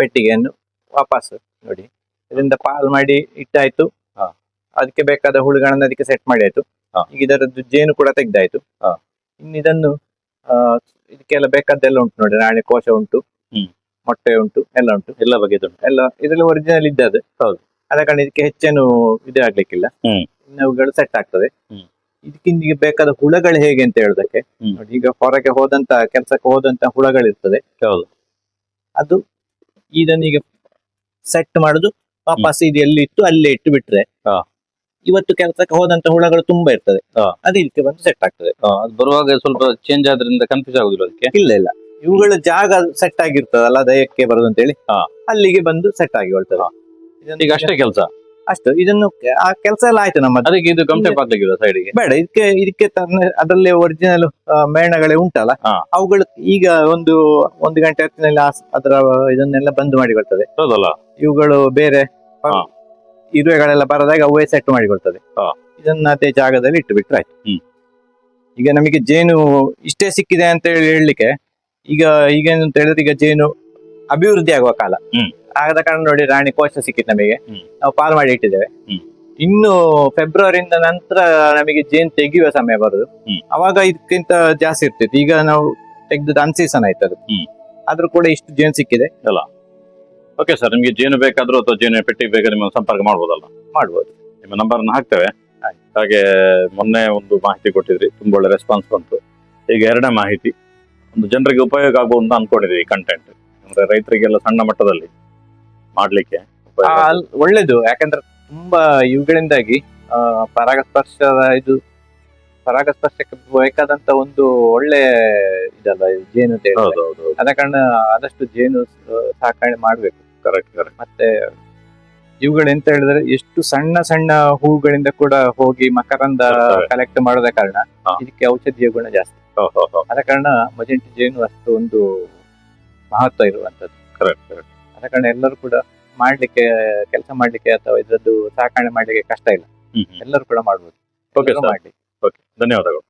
[SPEAKER 3] ಪೆಟ್ಟಿಗೆಯನ್ನು ವಾಪಸ್ ನೋಡಿ ಇದರಿಂದ ಪಾಲ್ ಮಾಡಿ ಇಟ್ಟಾಯ್ತು
[SPEAKER 2] ಹಾ.
[SPEAKER 3] ಅದಕ್ಕೆ ಬೇಕಾದ ಹುಳುಗಳನ್ನು ಅದಕ್ಕೆ ಸೆಟ್ ಮಾಡಿ ಆಯ್ತು
[SPEAKER 2] ಹಾ.
[SPEAKER 3] ಈಗ ಇದರದ್ದು ಜೇನು ಕೂಡ ತೆಗ್ದಾಯ್ತು
[SPEAKER 2] ಹಾ.
[SPEAKER 3] ಇನ್ನು ಇದನ್ನು ಇದಕ್ಕೆಲ್ಲ ಬೇಕಾದ್ದೆಲ್ಲ ಉಂಟು ನೋಡಿ ರಾಣಿ ಕೋಶ ಉಂಟು. ಮೊಟ್ಟೆ ಉಂಟು ಎಲ್ಲ ಉಂಟು.
[SPEAKER 2] ಎಲ್ಲ ಬಗೆದುಂಟು
[SPEAKER 3] ಎಲ್ಲ ಇದರಲ್ಲಿ ಒರಿಜಿನಲ್ ಇದ್ದದ್ದು.
[SPEAKER 2] ಹೌದು.
[SPEAKER 3] ಅದ ಕಾರಣ ಇದಕ್ಕೆ ಹೆಚ್ಚೇನು ಇದು ಆಗ್ಲಿಕ್ಕಿಲ್ಲ. ಅವುಗಳು ಸೆಟ್ ಆಗ್ತದೆ. ಇದಕ್ಕಿಂದಿಗೆ ಬೇಕಾದ ಹುಳಗಳು ಹೇಗೆ ಅಂತ ಹೇಳುದಕ್ಕೆ. ನೋಡಿ ಈಗ ಹೊರಗೆ ಹೋದಂತ ಕೆಲಸಕ್ಕೆ ಹೋದಂತ ಹುಳಗಳಿರ್ತದೆ.
[SPEAKER 2] ಹೌದು.
[SPEAKER 3] ಅದು ಇದನ್ನ ಈಗ ಸೆಟ್ ಮಾಡುದು ವಾಪಸ್ ಇದು ಎಲ್ಲಿ ಇಟ್ಟು ಅಲ್ಲೇ ಇಟ್ಟು ಬಿಟ್ರೆ. ಇವತ್ತು ಕೆಲಸಕ್ಕೆ ಹೋದಂತ ಹುಳಗಳು ತುಂಬಾ ಇರ್ತದೆ.
[SPEAKER 2] ಹಾ.
[SPEAKER 3] ಅದು ಇದಕ್ಕೆ ಬಂದು ಸೆಟ್ ಆಗ್ತದೆ.
[SPEAKER 2] ಅದು ಬರುವಾಗ ಸ್ವಲ್ಪ ಚೇಂಜ್ ಆದ್ರಿಂದ ಕನ್ಫ್ಯೂಸ್ ಆಗುದಿಲ್ಲ ಅದಕ್ಕೆ?
[SPEAKER 3] ಇಲ್ಲ ಇಲ್ಲ. ಇವುಗಳ ಜಾಗ ಸೆಟ್ ಆಗಿರ್ತದಲ್ಲ ದಯಕ್ಕೆ ಬರುದು ಅಂತೇಳಿ
[SPEAKER 2] ಹಾ.
[SPEAKER 3] ಅಲ್ಲಿಗೆ ಬಂದು ಸೆಟ್ ಆಗಿ ಹೊಳ್ತದೆ ಇದನ್ನು-
[SPEAKER 2] ಈಗ ಅಷ್ಟೇ ಕೆಲಸ?
[SPEAKER 3] ಅಷ್ಟು ಇದನ್ನು ಆ ಕೆಲಸ ಎಲ್ಲ ಆಯ್ತು ನಮ್ಮ
[SPEAKER 2] ಅದಕ್ಕೆ ಇದು ಗಮಟೆ ಪಾತ್ರ ಸೈಡ್ಗೆ
[SPEAKER 3] ಬೇಡ ಇದಕ್ಕೆ ಇದಕ್ಕೆ ತನ್ನ ಅದರಲ್ಲಿ ಒರಿಜಿನಲ್ ಮೇಣಗಳೇ ಉಂಟಲ್ಲ
[SPEAKER 2] ಹಾ.
[SPEAKER 3] ಅವುಗಳು ಈಗ ಒಂದು ಒಂದು ಗಂಟೆ ಹೊತ್ತಿನಲ್ಲಿ ಆ- ಅದರ ಇದನ್ನೆಲ್ಲ ಬಂದ್ ಮಾಡಿಕೊಳ್ತದೆ
[SPEAKER 2] ಹೌದಲ್ಲ?
[SPEAKER 3] ಇವುಗಳು ಬೇರೆ
[SPEAKER 2] ಹಾ.
[SPEAKER 3] ಇರುವೆಗಳೆಲ್ಲ ಬರದಾಗ ಅವೇ ಸೆಟ್ ಮಾಡಿಕೊಳ್ತದೆ
[SPEAKER 2] ಹಾ.
[SPEAKER 3] ಇದನ್ನ ಅದೇ ಜಾಗದಲ್ಲಿ ಇಟ್ಟು ಬಿಟ್ರೆ ಆಯ್ತು
[SPEAKER 2] ಹ್ಮ್.
[SPEAKER 3] ಈಗ ನಮಗೆ ಜೇನು ಇಷ್ಟೇ ಸಿಕ್ಕಿದೆ ಅಂತ ಹೇಳಿ ಹೇಳಲಿಕ್ಕೆ ಈಗ ಈಗ ಅಂತ ಹೇಳಿದ್ರೆ ಈಗ ಜೇನು ಅಭಿವೃದ್ಧಿ ಆಗುವ ಕಾಲ
[SPEAKER 2] ಆಗದ
[SPEAKER 3] ಆದ ಕಾರಣ ನೋಡಿ ರಾಣಿ ಕೋಶ ಸಿಕ್ಕಿತ್ತು ನಮಗೆ
[SPEAKER 2] ಹ್ಮ್.
[SPEAKER 3] ನಾವು ಪಾಲ್ ಮಾಡಿ ಇಟ್ಟಿದ್ದೇವೆ
[SPEAKER 2] ಹ್ಮ್.
[SPEAKER 3] ಇನ್ನು ಫೆಬ್ರವರಿಯಿಂದ ನಂತರ ನಮಗೆ ಜೇನು ತೆಗೆಯುವ ಸಮಯ ಬರುದು
[SPEAKER 2] ಹ್ಮ್.
[SPEAKER 3] ಅವಾಗ ಇದಕ್ಕಿಂತ ಜಾಸ್ತಿ ಇರ್ತಿತ್ತು ಈಗ ನಾವು ತೆಗೆದು ಅನ್ಸೀಸನ್ ಆಯ್ತು ಅದು
[SPEAKER 2] ಹ್ಮ್.
[SPEAKER 3] ಆದ್ರೂ ಕೂಡ ಇಷ್ಟು ಜೇನು ಸಿಕ್ಕಿದೆ
[SPEAKER 2] ಓಕೆ ಸರ್ ನಿಮಗೆ ಜೇನು ಬೇಕಾದರೂ ಅಥವಾ ಜೇನು ಪೆಟ್ಟಿಗೆ ಬೇಕಾದ್ರೆ ನಿಮ್ಮನ್ನು ಸಂಪರ್ಕ ಮಾಡ್ಬೋದಲ್ಲ?
[SPEAKER 3] ಮಾಡ್ಬೋದು.
[SPEAKER 2] ನಿಮ್ಮ ನಂಬರ್ನ ಹಾಕ್ತೇವೆ. ಹಾಗೆ ಮೊನ್ನೆ ಒಂದು ಮಾಹಿತಿ ಕೊಟ್ಟಿದ್ರಿ. ತುಂಬಾ ಒಳ್ಳೆ ರೆಸ್ಪಾನ್ಸ್ ಬಂತು. ಈಗ ಎರಡನೇ ಮಾಹಿತಿ. ಒಂದು ಜನರಿಗೆ ಉಪಯೋಗ ಆಗುವಂತ ಅಂತ ಈ ಕಂಟೆಂಟ್ ಅಂದ್ರೆ ರೈತರಿಗೆಲ್ಲ ಸಣ್ಣ ಮಟ್ಟದಲ್ಲಿ ಮಾಡ್ಲಿಕ್ಕೆ
[SPEAKER 3] ಒಳ್ಳೇದು. ಯಾಕಂದ್ರೆ ತುಂಬಾ ಇವುಗಳಿಂದಾಗಿ ಪರಾಗಸ್ಪರ್ಶ ಪರಾಗಸ್ಪರ್ಶದ ಇದು ಪರಾಗಸ್ಪರ್ಶಕ್ಕೆ ಬೇಕಾದಂತ ಒಂದು ಒಳ್ಳೆ ಇದಲ್ಲ ಜೇನು ಅದ ಕಾರಣ ಆದಷ್ಟು ಜೇನು ಸಾಕಣೆ ಮಾಡ್ಬೇಕು.
[SPEAKER 2] ಕರೆಕ್ಟ್ ಕರೆಕ್ಟ್
[SPEAKER 3] ಮತ್ತೆ ಇವುಗಳು ಎಂತ ಹೇಳಿದ್ರೆ ಎಷ್ಟು ಸಣ್ಣ ಸಣ್ಣ ಹೂಗಳಿಂದ ಕೂಡ ಹೋಗಿ ಮಕರಂದ ಕಲೆಕ್ಟ್ ಮಾಡೋದ ಕಾರಣ.
[SPEAKER 2] ಹಾ.
[SPEAKER 3] ಇದಕ್ಕೆ ಔಷಧೀಯ ಗುಣ ಜಾಸ್ತಿ. ಆದ ಕಾರಣ ಮಜೆಂಟ್ ಜೇನು ಅಷ್ಟು ಒಂದು ಮಹತ್ವ ಇರುವಂತದ್ದು
[SPEAKER 2] ಕರೆಕ್ಟ್ ಕರೆಕ್ಟ್
[SPEAKER 3] ಆದ ಕಾರಣ ಎಲ್ಲರೂ ಕೂಡ ಮಾಡ್ಲಿಕ್ಕೆ ಕೆಲಸ ಮಾಡ್ಲಿಕ್ಕೆ ಅಥವಾ ಇದ್ರದ್ದು ಸಾಕಣೆ ಮಾಡ್ಲಿಕ್ಕೆ ಕಷ್ಟ ಇಲ್ಲ. ಎಲ್ಲರೂ ಕೂಡ ಮಾಡ್ಬೋದು.
[SPEAKER 2] ಓಕೆ
[SPEAKER 3] ಎಲ್ಲರೂ
[SPEAKER 2] ಸರ್
[SPEAKER 3] ಮಾಡ್ಲಿ.
[SPEAKER 2] ಓಕೆ ಧನ್ಯವಾದಗಳು.